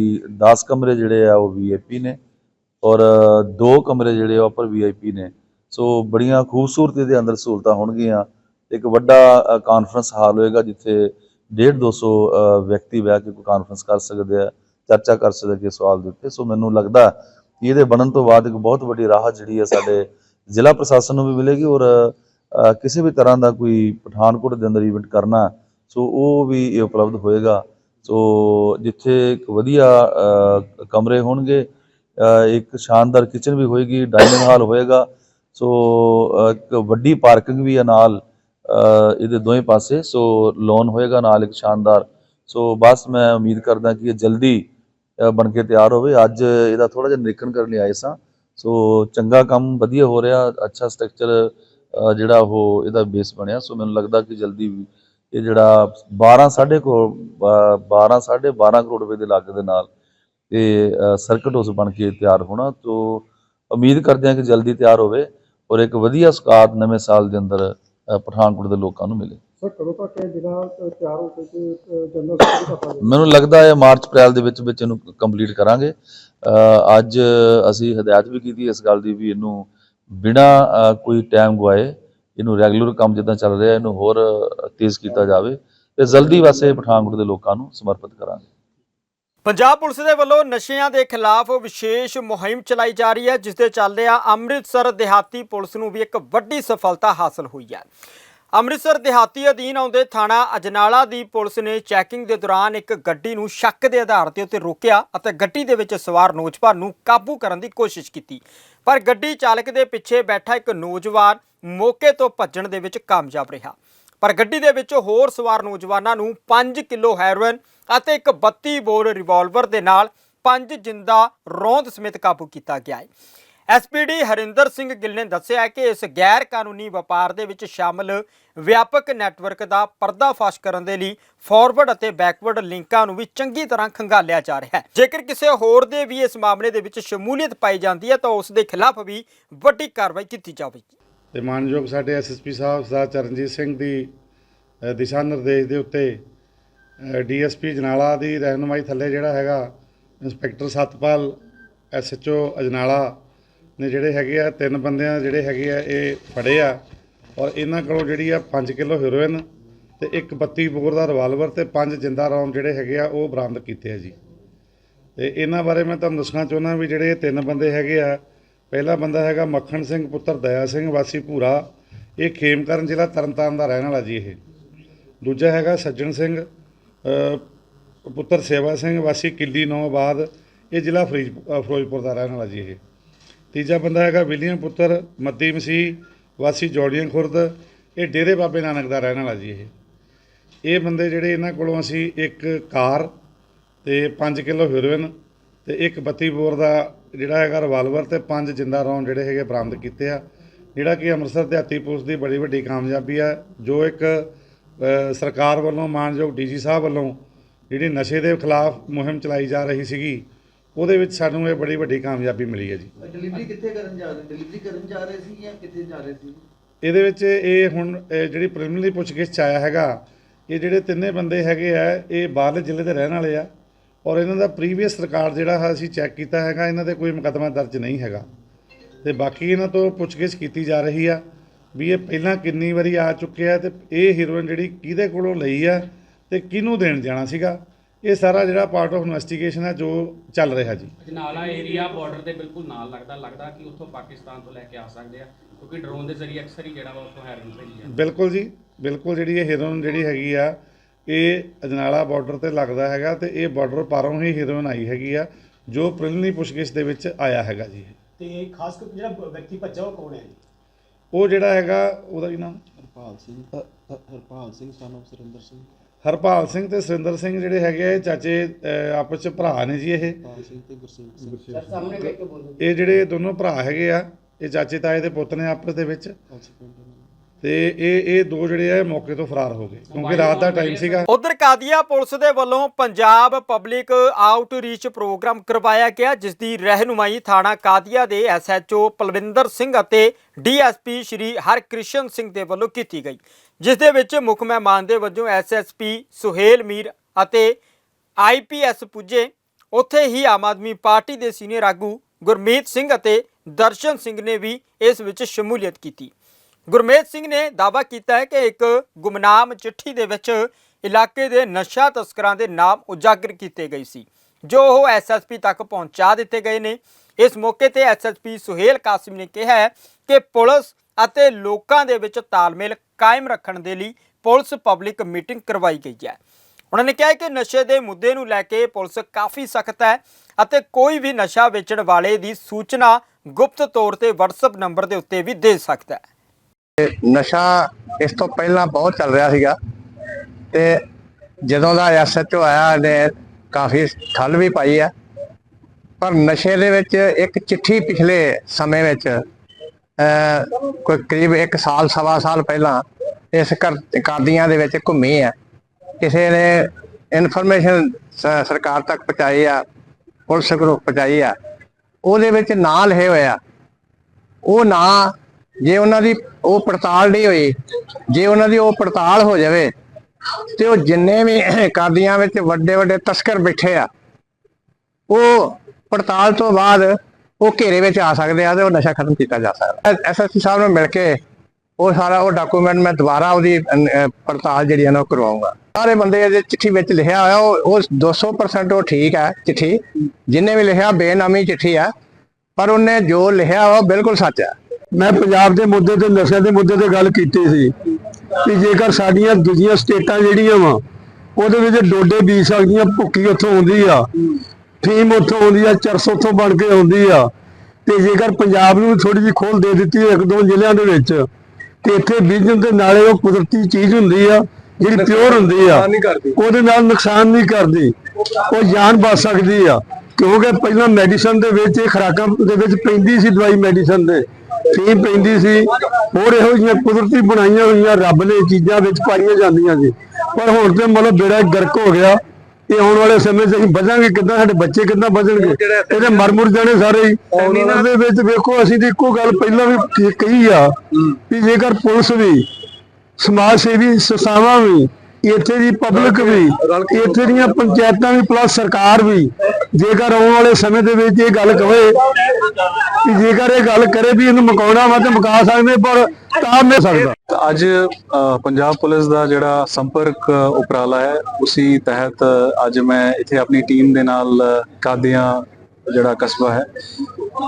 Speaker 5: 10 ਕਮਰੇ ਜਿਹੜੇ ਆ ਉਹ ਵੀਆਈਪੀ ਨੇ ਔਰ ਦੋ ਕਮਰੇ ਜਿਹੜੇ ਆ ਉੱਪਰ ਵੀਆਈਪੀ ਨੇ। ਸੋ ਬੜੀਆਂ ਖੂਬਸੂਰਤੀ ਦੇ ਅੰਦਰ ਸਹੂਲਤਾਂ ਹੋਣਗੀਆਂ। ਇੱਕ ਵੱਡਾ ਕਾਨਫਰੰਸ ਹਾਲ ਹੋਏਗਾ ਜਿੱਥੇ 1.5 200 ਅ, ਵਿਅਕਤੀ ਬਹਿ ਕੇ ਕੋਈ ਕਾਨਫਰੰਸ ਕਰ ਸਕਦੇ ਆ ਚਰਚਾ ਕਰ ਸਕਦੇ ਕਿ ਸਵਾਲ ਦੇ ਉੱਤੇ। ਸੋ ਮੈਨੂੰ ਲੱਗਦਾ ਕਿ ਇਹਦੇ ਬਣਨ ਤੋਂ ਬਾਅਦ ਇੱਕ ਬਹੁਤ ਵੱਡੀ ਰਾਹਤ ਜਿਹੜੀ ਹੈ ਸਾਡੇ ਜ਼ਿਲ੍ਹਾ ਪ੍ਰਸ਼ਾਸਨ ਨੂੰ ਵੀ ਮਿਲੇਗੀ ਔਰ ਕਿਸੇ ਵੀ ਤਰ੍ਹਾਂ ਦਾ ਕੋਈ ਪਠਾਨਕੋਟ ਦੇ ਅੰਦਰ ਇਵੈਂਟ ਕਰਨਾ, ਸੋ ਉਹ ਵੀ ਇਹ ਉਪਲਬਧ ਹੋਏਗਾ। ਸੋ ਜਿੱਥੇ ਇੱਕ ਵਧੀਆ ਕਮਰੇ ਹੋਣਗੇ ਇੱਕ ਸ਼ਾਨਦਾਰ ਕਿਚਨ ਵੀ ਹੋਏਗੀ ਡਾਈਨਿੰਗ ਹਾਲ ਹੋਏਗਾ, ਸੋ ਇੱਕ ਵੱਡੀ ਪਾਰਕਿੰਗ ਵੀ ਹੈ ਨਾਲ ਇਹਦੇ ਦੋਵੇਂ ਪਾਸੇ, ਸੋ ਲੋਨ ਹੋਏਗਾ ਨਾਲ ਇੱਕ ਸ਼ਾਨਦਾਰ। ਸੋ ਬਸ ਮੈਂ ਉਮੀਦ ਕਰਦਾ ਕਿ ਇਹ ਜਲਦੀ ਬਣ ਕੇ ਤਿਆਰ ਹੋਵੇ। ਅੱਜ ਇਹਦਾ ਥੋੜਾ ਜਿਹਾ ਨਿਰੀਖਣ ਕਰਨ ਲਈ ਆਏ ਸਾਂ। ਸੋ ਚੰਗਾ ਕੰਮ ਵਧੀਆ ਹੋ ਰਿਹਾ, ਅੱਛਾ ਸਟਰਕਚਰ ਜਿਹੜਾ ਉਹ ਇਹਦਾ ਬੇਸ ਬਣਿਆ। ਸੋ ਮੈਨੂੰ ਲੱਗਦਾ ਕਿ ਜਲਦੀ ਇਹ ਜਿਹੜਾ 12 ਸਾਢੇ ਕੋ 12 ਸਾਢੇ 12 ਕਰੋੜ ਰੁਪਏ ਦੇ ਲਾਗਤ ਦੇ ਨਾਲ ਇਹ ਸਰਕਟ ਹਾਊਸ ਬਣ ਕੇ ਤਿਆਰ ਹੋਣਾ। ਤੋ ਉਮੀਦ ਕਰਦੇ ਹਾਂ ਕਿ ਜਲਦੀ ਤਿਆਰ ਹੋਵੇ ਔਰ ਇੱਕ ਵਧੀਆ ਸੁਕਾਤ ਨਵੇਂ ਸਾਲ ਦੇ ਅੰਦਰ ਪਠਾਨਕੋਟ ਦੇ ਲੋਕਾਂ ਨੂੰ ਮਿਲੇ।
Speaker 6: ਸਰ ਕਦੋਂ ਤੱਕ ਇਹ ਜਿਹੜਾ ਤਿਆਰ ਹੋ ਕੇ ਜਨਰਲ
Speaker 5: ਮੈਨੂੰ ਲੱਗਦਾ ਹੈ ਮਾਰਚ ਅਪ੍ਰੈਲ ਦੇ ਵਿੱਚ ਵਿੱਚ ਇਹਨੂੰ ਕੰਪਲੀਟ ਕਰਾਂਗੇ। ਅੱਜ ਅਸੀਂ ਹਦਾਇਤ ਵੀ ਕੀਤੀ ਇਸ ਗੱਲ ਦੀ ਵੀ ਇਹਨੂੰ ਬਿਨਾ ਕੋਈ ਟਾਈਮ ਗਵਾਏ ਇਹਨੂੰ ਰੈਗੂਲਰ ਕੰਮ ਜਿੱਦਾਂ ਚੱਲ ਰਿਹਾ, ਇਹਨੂੰ ਹੋਰ ਤੇਜ਼ ਕੀਤਾ ਜਾਵੇ ਤੇ ਜਲਦੀ ਵਾਸਤੇ ਪਠਾਨਕੋਟ ਦੇ ਲੋਕਾਂ ਨੂੰ ਸਮਰਪਿਤ ਕਰਾਂਗੇ।
Speaker 1: ਪੰਜਾਬ ਪੁਲਿਸ ਦੇ ਵੱਲੋਂ ਨਸ਼ਿਆਂ ਦੇ ਖਿਲਾਫ ਵਿਸ਼ੇਸ਼ ਮੁਹਿੰਮ ਚਲਾਈ ਜਾ ਰਹੀ ਹੈ, ਜਿਸ ਦੇ ਚੱਲਦਿਆਂ ਅੰਮ੍ਰਿਤਸਰ ਦਿਹਾਤੀ ਪੁਲਿਸ ਨੂੰ ਵੀ ਇੱਕ ਵੱਡੀ ਸਫਲਤਾ ਹਾਸਲ ਹੋਈ ਹੈ। ਅੰਮ੍ਰਿਤਸਰ ਦਿਹਾਤੀ ਅਧੀਨ ਆਉਂਦੇ ਥਾਣਾ ਅਜਨਾਲਾ ਦੀ ਪੁਲਿਸ ਨੇ ਚੈਕਿੰਗ ਦੇ ਦੌਰਾਨ ਇੱਕ ਗੱਡੀ ਨੂੰ ਸ਼ੱਕ ਦੇ ਆਧਾਰ ਤੇ ਉੱਤੇ ਰੋਕਿਆ ਅਤੇ ਗੱਡੀ ਦੇ ਵਿੱਚ ਸਵਾਰ ਨੌਜਵਾਨ ਨੂੰ ਕਾਬੂ ਕਰਨ ਦੀ ਕੋਸ਼ਿਸ਼ ਕੀਤੀ। ਪਰ ਗੱਡੀ ਚਾਲਕ ਦੇ ਪਿੱਛੇ ਬੈਠਾ ਇੱਕ ਨੌਜਵਾਨ ਮੌਕੇ ਤੋਂ ਭੱਜਣ ਦੇ ਵਿੱਚ ਕਾਮਯਾਬ ਰਿਹਾ। ਪਰ ਗੱਡੀ ਦੇ ਵਿੱਚ ਹੋਰ ਸਵਾਰ ਨੌਜਵਾਨਾਂ ਨੂੰ 5 ਕਿਲੋ ਹੈਰੋਇਨ ਅਤੇ ਇੱਕ 32 ਬੋਰ ਰਿਵਾਲਵਰ ਦੇ ਨਾਲ ਪੰਜ ਜਿੰਦਾ ਰੌਂਦ ਸਮੇਤ ਕਾਬੂ ਕੀਤਾ ਗਿਆ ਹੈ। ਐਸਪੀਡੀ ਹਰਿੰਦਰ ਸਿੰਘ ਗਿੱਲ ਨੇ ਦੱਸਿਆ ਕਿ ਇਸ ਗੈਰ ਕਾਨੂੰਨੀ ਵਪਾਰ ਦੇ ਵਿੱਚ ਸ਼ਾਮਲ ਵਿਆਪਕ ਨੈਟਵਰਕ ਦਾ ਪਰਦਾਫਾਸ਼ ਕਰਨ ਦੇ ਲਈ ਫਾਰਵਰਡ ਅਤੇ ਬੈਕਵਰਡ ਲਿੰਕਾਂ ਨੂੰ ਵੀ ਚੰਗੀ ਤਰ੍ਹਾਂ ਖੰਗਾਲਿਆ ਜਾ ਰਿਹਾ ਹੈ। ਜੇਕਰ ਕਿਸੇ ਹੋਰ ਦੇ ਵੀ ਇਸ ਮਾਮਲੇ ਦੇ ਵਿੱਚ ਸ਼ਮੂਲੀਅਤ ਪਾਈ ਜਾਂਦੀ ਹੈ, ਤਾਂ ਉਸ ਦੇ ਖਿਲਾਫ ਵੀ ਵੱਡੀ ਕਾਰਵਾਈ ਕੀਤੀ ਜਾਵੇਗੀ।
Speaker 7: ਤੇ ਮਾਨਯੋਗ ਸਾਡੇ ਐਸਐਸਪੀ ਸਾਹਿਬ ਸਰਦਾਰ ਚਰਨਜੀਤ ਸਿੰਘ ਦੀ ਦਿਸ਼ਾ ਨਿਰਦੇਸ਼ ਦੇ ਉੱਤੇ ਡੀਐਸਪੀ ਜਨਾਲਾ ਦੀ ਰਹਿਨੁਮਾਈ ਥੱਲੇ ਜਿਹੜਾ ਹੈਗਾ, ਇੰਸਪੈਕਟਰ ਸਤਪਾਲ, ਐਸਐਚਓ ਅਜਨਾਲਾ ਨੇ ਜਿਹੜੇ ਹੈਗੇ ਆ, ਤਿੰਨ ਬੰਦਿਆਂ ਜਿਹੜੇ ਹੈਗੇ ਆ, ਇਹ ਫੜੇ ਆ। ਔਰ ਇਹਨਾਂ ਕੋਲੋਂ ਜਿਹੜੀ ਆ 5 ਕਿਲੋ ਹੈਰੋਇਨ ਤੇ ਇੱਕ 32 ਬੋਰ ਦਾ ਰਿਵਾਲਵਰ ਤੇ ਪੰਜ ਜਿੰਦਾ ਰੌਂਦ ਜਿਹੜੇ ਹੈਗੇ ਆ, ਉਹ ਬਰਾਮਦ ਕੀਤੇ ਆ ਜੀ। ਤੇ ਇਹਨਾਂ ਬਾਰੇ ਮੈਂ ਤੁਹਾਨੂੰ ਦੱਸਣਾ ਚਾਹੁੰਦਾ ਵੀ ਜਿਹੜੇ ਇਹ ਤਿੰਨ ਬੰਦੇ ਹੈਗੇ ਆ, ਪਹਿਲਾ ਬੰਦਾ ਹੈਗਾ ਮੱਖਣ ਸਿੰਘ, ਪੁੱਤਰ ਦਇਆ ਸਿੰਘ, ਵਾਸੀ ਭੂਰਾ। ਇਹ ਖੇਮਕਰਨ ਜ਼ਿਲ੍ਹਾ ਤਰਨਤਾਰਨ ਦਾ ਰਹਿਣ ਵਾਲਾ ਜੀ ਇਹ। ਦੂਜਾ ਹੈਗਾ ਸੱਜਣ ਸਿੰਘ ਪੁੱਤਰ ਸੇਵਾ ਸਿੰਘ, ਵਾਸੀ ਕਿੱਲੀ ਨੌਬਾਦ ਇਹ ਜ਼ਿਲ੍ਹਾ ਫਰੀਦ ਫਿਰੋਜ਼ਪੁਰ ਦਾ ਰਹਿਣ ਵਾਲਾ ਜੀ ਇਹ। ਤੀਜਾ ਬੰਦਾ ਹੈਗਾ ਵਿਲੀਅਮ ਪੁੱਤਰ, ਮੱਦੀ ਮਸੀਹ, ਵਾਸੀ ਜੋੜੀਆਂ ਖੁਰਦ। ਇਹ ਡੇਰੇ ਬਾਬੇ ਨਾਨਕ ਦਾ ਰਹਿਣ ਵਾਲਾ ਜੀ ਇਹ। ਇਹ ਬੰਦੇ ਜਿਹੜੇ ਇਹਨਾਂ ਕੋਲੋਂ ਅਸੀਂ ਇੱਕ ਕਾਰ ਤੇ 5 ਕਿਲੋ ਹੀਰੋਇਨ ਤੇ ਇੱਕ 32 ਬੋਰ ਦਾ ਜਿਹੜਾ ਹੈਗਾ ਰਿਵਾਲਵਰ ਤੇ ਪੰਜ ਜਿੰਦਾ ਰੌਂਡ ਜਿਹੜੇ ਹੈਗੇ ਬਰਾਮਦ ਕੀਤੇ ਆ। ਜਿਹੜਾ ਕਿ ਅੰਮ੍ਰਿਤਸਰ ਦਿਹਾਤੀ ਪੁਲਿਸ ਦੀ ਬੜੀ ਵੱਡੀ ਕਾਮਯਾਬੀ ਆ, ਜੋ ਇੱਕ ਸਰਕਾਰ ਵੱਲੋਂ ਮਾਨਯੋਗ ਡੀਜੀ ਸਾਹਿਬ ਵੱਲੋਂ ਜਿਹੜੀ ਨਸ਼ੇ ਦੇ ਖਿਲਾਫ ਮੁਹਿੰਮ ਚਲਾਈ ਜਾ ਰਹੀ ਸੀਗੀ ਉਹਦੇ ਵਿੱਚ ਸਾਨੂੰ ਇਹ ਬੜੀ ਵੱਡੀ ਕਾਮਯਾਬੀ ਮਿਲੀ ਹੈ ਜੀ।
Speaker 8: ਡਿਲੀਵਰੀ ਕਿੱਥੇ ਕਰਨ ਜਾ ਰਹੇ? ਡਿਲੀਵਰੀ ਕਰਨ ਜਾ ਰਹੇ ਸੀ ਜਾਂ ਕਿੱਥੇ ਜਾ ਰਹੇ ਸੀ?
Speaker 7: ਇਹਦੇ ਵਿੱਚ ਇਹ ਹੁਣ ਇਹ ਜਿਹੜੀ ਪ੍ਰੀਲਿਮਿਨਰੀ ਪੁੱਛਗਿੱਛ 'ਚ ਆਇਆ ਹੈਗਾ ਇਹ ਜਿਹੜੇ ਤਿੰਨੇ ਬੰਦੇ ਹੈਗੇ ਆ ਇਹ ਬਾਹਰਲੇ ਜ਼ਿਲ੍ਹੇ ਦੇ ਰਹਿਣ ਵਾਲੇ ਆ ਔਰ ਇਹਨਾਂ ਦਾ ਪ੍ਰੀਵੀਅਸ ਰਿਕਾਰਡ ਜਿਹੜਾ ਹੈ ਅਸੀਂ ਚੈੱਕ ਕੀਤਾ ਹੈਗਾ ਇਹਨਾਂ ਦੇ ਕੋਈ ਮੁਕੱਦਮਾ ਦਰਜ ਨਹੀਂ ਹੈਗਾ। ਤੇ ਬਾਕੀ ਇਹਨਾਂ ਤੋਂ ਪੁੱਛਗਿੱਛ ਕੀਤੀ ਜਾ ਰਹੀ ਆ ਵੀ ਇਹ ਪਹਿਲਾਂ ਕਿੰਨੀ ਵਾਰੀ ਆ ਚੁੱਕੇ ਆ ਤੇ ਇਹ ਹੀਰੋਇਨ ਜਿਹੜੀ ਕਿਹਦੇ ਕੋਲੋਂ ਲਈ ਆ ਤੇ ਕਿਹਨੂੰ ਦੇਣ ਜਾਣਾ ਸੀਗਾ। ਇਹ ਸਾਰਾ ਜਿਹੜਾ ਪਾਰਟ ਆਫ ਇਨਵੈਸਟੀਗੇਸ਼ਨ ਹੈ ਜੋ ਚੱਲ ਰਿਹਾ ਜੀ।
Speaker 9: ਅਜਨਾਲਾ ਏਰੀਆ ਬਾਰਡਰ ਦੇ ਬਿਲਕੁਲ ਨਾਲ ਲੱਗਦਾ ਲੱਗਦਾ ਕਿ ਉੱਥੋਂ ਪਾਕਿਸਤਾਨ ਤੋਂ ਲੈ ਕੇ ਆ ਸਕਦੇ ਆ ਕਿਉਂਕਿ ਡਰੋਨ ਦੇ ਜ਼ਰੀਏ ਅਕਸਰ ਹੀ ਜਿਹੜਾ ਵਾ ਉੱਥੋਂ ਹੈਰਨ ਭੇਜੀ ਆ
Speaker 7: ਬਿਲਕੁਲ ਜੀ ਬਿਲਕੁਲ ਜਿਹੜੀ ਇਹ ਹੀਰੋਇਨ ਜਿਹੜੀ ਹੈਗੀ ਆ ਇਹ ਅਜਨਾਲਾ ਬਾਰਡਰ ਤੇ ਲੱਗਦਾ ਹੈਗਾ ਤੇ ਇਹ ਬਾਰਡਰ ਪਾਰੋਂ ਹੀ ਹੀਰੋਇਨ ਆਈ ਹੈਗੀ ਆ ਜੋ ਪ੍ਰੀਲਿਮਿਨਰੀ ਪੁੱਛਗਿੱਛ ਦੇ ਵਿੱਚ ਆਇਆ ਹੈਗਾ ਜੀ।
Speaker 6: ਤੇ ਖਾਸ ਕਰ ਜਿਹੜਾ ਵਿਅਕਤੀ ਭੱਜਾ ਉਹ ਕੌਣ ਹੈ ਜੀ?
Speaker 7: ਉਹ ਜਿਹੜਾ ਹੈਗਾ ਉਹਦਾ ਕੀ ਨਾਮ?
Speaker 10: Harpal Singh Harpal Singh son of Surinder Singh.
Speaker 7: ਹਰਪਾਲ ਸਿੰਘ ਤੇ ਸੁਰਿੰਦਰ ਸਿੰਘ ਜਿਹੜੇ ਹੈਗੇ ਆ ਇਹ ਚਾਚੇ ਅਹ, ਆਪਸ ਚ ਭਰਾ ਨੇ ਜੀ ਇਹ। ਇਹ ਜਿਹੜੇ ਦੋਨੋਂ ਭਰਾ ਹੈਗੇ ਆ ਇਹ ਚਾਚੇ ਤਾਏ ਦੇ ਪੁੱਤ ਨੇ ਆਪਸ ਦੇ ਵਿੱਚ। ਤੇ ਇਹ ਇਹ ਦੋ ਜਿਹੜੇ ਆ ਮੌਕੇ ਤੋਂ ਫਰਾਰ ਹੋ ਗਏ ਕਿਉਂਕਿ ਰਾਤ ਦਾ ਟਾਈਮ ਸੀਗਾ।
Speaker 1: ਉਧਰ ਕਾਦੀਆ ਪੁਲਿਸ ਦੇ ਵੱਲੋਂ ਪੰਜਾਬ ਪਬਲਿਕ ਆਊਟਰੀਚ ਪ੍ਰੋਗਰਾਮ ਕਰਵਾਇਆ ਗਿਆ ਜਿਸ ਦੀ ਰਹਿਨੁਮਾਈ ਥਾਣਾ ਕਾਦੀਆ ਦੇ ਐਸਐਚਓ ਪਲਵਿੰਦਰ ਸਿੰਘ ਅਤੇ ਡੀਐਸਪੀ ਸ਼੍ਰੀ ਹਰਕ੍ਰਿਸ਼ਨ ਸਿੰਘ ਦੇ ਵੱਲੋਂ ਕੀਤੀ ਗਈ। ਜਿਸ ਦੇ ਵਿੱਚ ਮੁੱਖ ਮਹਿਮਾਨ ਦੇ ਵਜੋਂ ਐਸਐਸਪੀ ਸੁਹੇਲ ਮੀਰ ਅਤੇ ਆਈਪੀਐਸ ਪੁੱਜੇ। ਉੱਥੇ ਹੀ ਆਮ ਆਦਮੀ ਪਾਰਟੀ ਦੇ ਸੀਨੀਅਰ ਆਗੂ ਗੁਰਮੀਤ ਸਿੰਘ ਅਤੇ ਦਰਸ਼ਨ ਸਿੰਘ ਨੇ ਵੀ ਇਸ ਵਿੱਚ ਸ਼ਮੂਲੀਅਤ ਕੀਤੀ। ਗੁਰਮੇਤ ਸਿੰਘ ਨੇ ਦਾਅਵਾ ਕੀਤਾ ਹੈ ਕਿ ਇੱਕ ਗੁਮਨਾਮ ਚਿੱਠੀ ਦੇ ਵਿੱਚ ਇਲਾਕੇ ਦੇ ਨਸ਼ਾ ਤਸਕਰਾਂ ਦੇ ਨਾਮ ਉਜਾਗਰ ਕੀਤੇ ਗਏ ਸੀ, ਜੋ ਉਹ ਐਸਐਸਪੀ ਤੱਕ ਪਹੁੰਚਾ ਦਿੱਤੇ ਗਏ ਨੇ। ਇਸ ਮੌਕੇ ਤੇ ਐਸਐਸਪੀ ਸੁਹੇਲ ਕਾਸਿਮ ਨੇ ਕਿਹਾ ਕਿ ਪੁਲਿਸ ਅਤੇ ਲੋਕਾਂ ਦੇ ਵਿੱਚ ਤਾਲਮੇਲ ਕਾਇਮ ਰੱਖਣ ਦੇ ਲਈ ਪੁਲਿਸ ਪਬਲਿਕ ਮੀਟਿੰਗ ਕਰਵਾਈ ਗਈ ਹੈ। ਉਹਨਾਂ ਨੇ ਕਿਹਾ ਕਿ ਨਸ਼ੇ ਦੇ ਮੁੱਦੇ ਨੂੰ ਲੈ ਕੇ ਪੁਲਿਸ ਕਾਫੀ ਸਖਤ ਹੈ ਅਤੇ ਕੋਈ ਵੀ ਨਸ਼ਾ ਵੇਚਣ ਵਾਲੇ ਦੀ ਸੂਚਨਾ ਗੁਪਤ ਤੌਰ ਤੇ WhatsApp ਨੰਬਰ ਦੇ ਉੱਤੇ ਵੀ ਦੇ ਸਕਦਾ ਹੈ।
Speaker 11: ਨਸ਼ਾ ਇਸ ਤੋਂ ਪਹਿਲਾਂ ਬਹੁਤ ਚੱਲ ਰਿਹਾ ਸੀਗਾ ਤੇ ਜਦੋਂ ਦਾ ਐਸਐਚਓ ਆਇਆ ਨੇ ਕਾਫੀ ਠੱਲ ਵੀ ਪਾਈ ਆ। ਪਰ ਨਸ਼ੇ ਦੇ ਵਿੱਚ ਇੱਕ ਚਿੱਠੀ ਪਿਛਲੇ ਸਮੇਂ ਵਿੱਚ ਕੋਈ ਕਰੀਬ 1 ਸਾਲ, ਸਵਾ ਸਾਲ ਪਹਿਲਾਂ ਇਸ ਘਰ- ਕਾਦੀਆਂ ਦੇ ਵਿੱਚ ਘੁੰਮੀ ਆ। ਕਿਸੇ ਨੇ ਇਨਫੋਰਮੇਸ਼ਨ ਸਰਕਾਰ ਤੱਕ ਪਹੁੰਚਾਈ ਆ, ਪੁਲਿਸ ਕੋਲ ਪਹੁੰਚਾਈ ਆ। ਉਹਦੇ ਵਿੱਚ ਨਾਂ ਲਿਖੇ ਹੋਇਆ ਉਹ ਨਾਂ ਜੇ ਉਹਨਾਂ ਦੀ ਉਹ ਪੜਤਾਲ ਨਹੀਂ ਹੋਈ, ਜੇ ਉਹਨਾਂ ਦੀ ਉਹ ਪੜਤਾਲ ਹੋ ਜਾਵੇ ਤੇ ਉਹ ਜਿੰਨੇ ਵੀ ਕਾਦੀਆਂ ਵਿੱਚ ਵੱਡੇ ਵੱਡੇ ਤਸਕਰ ਬੈਠੇ ਆ, ਉਹ ਪੜਤਾਲ ਤੋਂ ਬਾਅਦ ਉਹ ਘੇਰੇ ਵਿੱਚ ਆ ਸਕਦੇ ਆ ਤੇ ਉਹ ਨਸ਼ਾ ਖਤਮ ਕੀਤਾ ਜਾ ਸਕਦਾ। ਐਸਐਸਪੀ ਸਾਹਿਬ ਨੂੰ ਮਿਲ ਕੇ ਉਹ ਸਾਰਾ ਉਹ ਡਾਕੂਮੈਂਟ ਮੈਂ ਦੁਬਾਰਾ ਉਹਦੀ ਪੜਤਾਲ ਜਿਹੜੀ ਹੈ ਨਾ ਉਹ ਕਰਵਾਉਂਗਾ। ਸਾਰੇ ਬੰਦੇ ਇਹਦੇ ਚਿੱਠੀ ਵਿੱਚ ਲਿਖਿਆ ਹੋਇਆ, ਉਹ ਉਹ 200% ਉਹ ਠੀਕ ਹੈ ਚਿੱਠੀ। ਜਿੰਨੇ ਵੀ ਲਿਖਿਆ, ਬੇਨਾਮੀ ਚਿੱਠੀ ਆ, ਪਰ ਉਹਨੇ ਜੋ ਲਿਖਿਆ ਉਹ ਬਿਲਕੁਲ ਸੱਚ ਹੈ
Speaker 6: ਮੈਂ ਪੰਜਾਬ ਦੇ ਮੁੱਦੇ ਤੇ ਨਸ਼ਿਆਂ ਦੇ ਮੁੱਦੇ ਤੇ ਗੱਲ ਕੀਤੀ ਸੀ ਕਿ ਜੇਕਰ ਸਾਡੀਆਂ ਦੂਜੀਆਂ ਸਟੇਟਾਂ ਜਿਹੜੀਆਂ ਵਾ ਉਹਦੇ ਵਿੱਚ ਡੋਡੇ ਬੀਜ ਸਕਦੀਆਂ ਭੁੱਕੀ ਉੱਥੋਂ ਆਉਂਦੀ ਆ ਫੀਮ ਉੱਥੋਂ ਆਉਂਦੀ ਆ ਚਰਸ ਉੱਥੋਂ ਬਣ ਕੇ ਆਉਂਦੀ ਆ ਤੇ ਜੇਕਰ ਪੰਜਾਬ ਨੂੰ ਥੋੜੀ ਜਿਹੀ ਖੋਲ ਦੇ ਦਿੱਤੀ ਇੱਕ ਦੋ ਜ਼ਿਲ੍ਹਿਆਂ ਦੇ ਵਿੱਚ ਤੇ ਇੱਥੇ ਬੀਜਣ ਦੇ ਨਾਲੇ ਉਹ ਕੁਦਰਤੀ ਚੀਜ਼ ਹੁੰਦੀ ਆ ਜਿਹੜੀ ਪਿਓਰ ਹੁੰਦੀ ਆ ਉਹਦੇ ਨਾਲ ਨੁਕਸਾਨ ਨਹੀਂ ਕਰਦੀ। ਉਹ ਜਾਨ ਬਚ ਸਕਦੀ ਆ ਕਿਉਂਕਿ ਪਹਿਲਾਂ ਮੈਡੀਸਨ ਦੇ ਵਿੱਚ ਇਹ ਖੁਰਾਕਾਂ ਦੇ ਵਿੱਚ ਪੈਂਦੀ ਸੀ ਦਵਾਈ ਮੈਡੀਸਨ ਦੇ। ਫੀਮ ਪੈਂਦੀ ਸੀ। ਹੋਰ ਇਹੋ ਜਿਹੀਆਂ ਕੁਦਰਤੀ ਬਣਾਈਆਂ ਹੋਈਆਂ ਰੱਬ ਨੇ ਚੀਜ਼ਾਂ ਵਿੱਚ ਪਾਈਆਂ ਜਾਂਦੀਆਂ ਸੀ। ਪਰ ਹੁਣ ਤੇ ਮਤਲਬ ਬੇੜਾ ਗਰਕ ਹੋ ਗਿਆ। ਇਹ ਆਉਣ ਵਾਲੇ ਸਮੇਂ 'ਚ ਅਸੀਂ ਬਚਾਂਗੇ ਕਿੱਦਾਂ ਸਾਡੇ ਬੱਚੇ ਕਿੱਦਾਂ ਬਚਣਗੇ ਇਹਦੇ ਮਰ ਮੁਰ ਜਾਣੇ ਸਾਰੇ ਹੀ। ਉਹਨਾਂ ਦੇ ਵਿੱਚ ਵੇਖੋ ਅਸੀਂ ਤੇ ਇੱਕੋ ਗੱਲ ਪਹਿਲਾਂ ਵੀ ਕਹੀ ਆ ਵੀ ਜੇਕਰ ਪੁਲਿਸ ਵੀ ਸਮਾਜ ਸੇਵੀ ਸੰਸਥਾਵਾਂ ਵੀ ਇੱਥੇ ਦੀ ਪਬਲਿਕ ਵੀ ਇੱਥੇ ਦੀਆਂ ਪੰਚਾਇਤਾਂ ਵੀ ਪਲੱਸ ਸਰਕਾਰ ਵੀ ਜੇਕਰ ਆਉਣ ਵਾਲੇ ਸਮੇਂ ਦੇ ਵਿੱਚ ਇਹ ਗੱਲ ਕਵੇ ਕਿ ਜੇਕਰ ਇਹ ਗੱਲ ਕਰੇ ਵੀ ਇਹਨੂੰ ਮੁਕਾਉਣਾ ਵਾ ਤੇ ਮੁਕਾ ਸਕਦੇ ਪਰ ਤਾਂ ਮੈਂ ਸਕਦਾ।
Speaker 12: ਅੱਜ ਪੰਜਾਬ ਪੁਲਿਸ ਦਾ ਜਿਹੜਾ ਸੰਪਰਕ ਉਪਰਾਲਾ ਹੈ ਉਸੇ ਤਹਿਤ ਅੱਜ ਮੈਂ ਇੱਥੇ ਆਪਣੀ ਟੀਮ ਦੇ ਨਾਲ ਅ, ਜਿਹੜਾ ਕਸਬਾ ਹੈ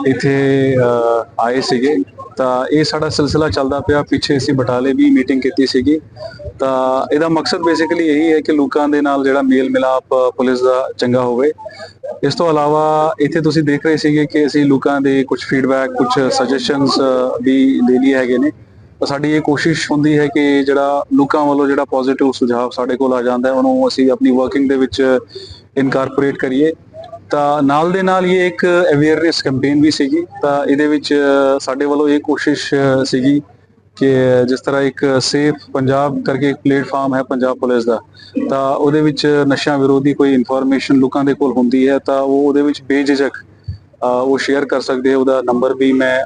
Speaker 12: ਇੱਥੇ ਅ, ਆਏ ਸੀਗੇ। ਤਾਂ ਇਹ ਸਾਡਾ ਸਿਲਸਿਲਾ ਚੱਲਦਾ ਪਿਆ। ਪਿੱਛੇ ਅਸੀਂ ਬਟਾਲੇ ਵੀ ਮੀਟਿੰਗ ਕੀਤੀ ਸੀਗੀ। ਤਾਂ ਇਹਦਾ ਮਕਸਦ ਬੇਸਿਕਲੀ ਇਹੀ ਹੈ ਕਿ ਲੋਕਾਂ ਦੇ ਨਾਲ ਜਿਹੜਾ ਮੇਲ ਮਿਲਾਪ ਪੁਲਿਸ ਦਾ ਚੰਗਾ ਹੋਵੇ। ਇਸ ਤੋਂ ਇਲਾਵਾ ਇੱਥੇ ਤੁਸੀਂ ਦੇਖ ਰਹੇ ਸੀਗੇ ਕਿ ਅਸੀਂ ਲੋਕਾਂ ਦੇ ਕੁਝ ਫੀਡਬੈਕ ਕੁਝ ਸਜੈਸ਼ਨਸ ਵੀ ਲੈ ਲਈ ਹੈਗੇ ਨੇ। ਤਾਂ ਸਾਡੀ ਇਹ ਕੋਸ਼ਿਸ਼ ਹੁੰਦੀ ਹੈ ਕਿ ਜਿਹੜਾ ਲੋਕਾਂ ਵੱਲੋਂ ਜਿਹੜਾ ਪੋਜ਼ਿਟਿਵ ਸੁਝਾਅ ਸਾਡੇ ਕੋਲ ਆ ਜਾਂਦਾ ਹੈ, ਉਹਨੂੰ ਅਸੀਂ ਆਪਣੀ ਵਰਕਿੰਗ ਦੇ ਵਿੱਚ ਇਨਕਾਰਪੋਰੇਟ ਕਰੀਏ। ਤਾਂ ਨਾਲ ਦੇ ਨਾਲ ਇਹ ਇੱਕ ਅਵੇਅਰਨੈਸ ਕੈਂਪੇਨ ਵੀ ਸੀਗੀ। ਤਾਂ ਇਹਦੇ ਵਿੱਚ ਸਾਡੇ ਵੱਲੋਂ ਇਹ ਕੋਸ਼ਿਸ਼ ਸੀਗੀ ਕਿ ਜਿਸ ਤਰ੍ਹਾਂ ਇੱਕ ਸੇਫ ਪੰਜਾਬ ਕਰਕੇ ਇੱਕ ਪਲੇਟਫਾਰਮ ਹੈ ਪੰਜਾਬ ਪੁਲਿਸ ਦਾ, ਤਾਂ ਉਹਦੇ ਵਿੱਚ ਨਸ਼ਾ ਵਿਰੋਧੀ ਕੋਈ ਇਨਫੋਰਮੇਸ਼ਨ ਲੋਕਾਂ ਦੇ ਕੋਲ ਹੁੰਦੀ ਹੈ, ਤਾਂ ਉਹ ਉਹਦੇ ਵਿੱਚ ਬੇਝਿਜਕ ਉਹ ਸ਼ੇਅਰ ਕਰ ਸਕਦੇ ਉਹਦਾ ਨੰਬਰ ਵੀ ਮੈਂ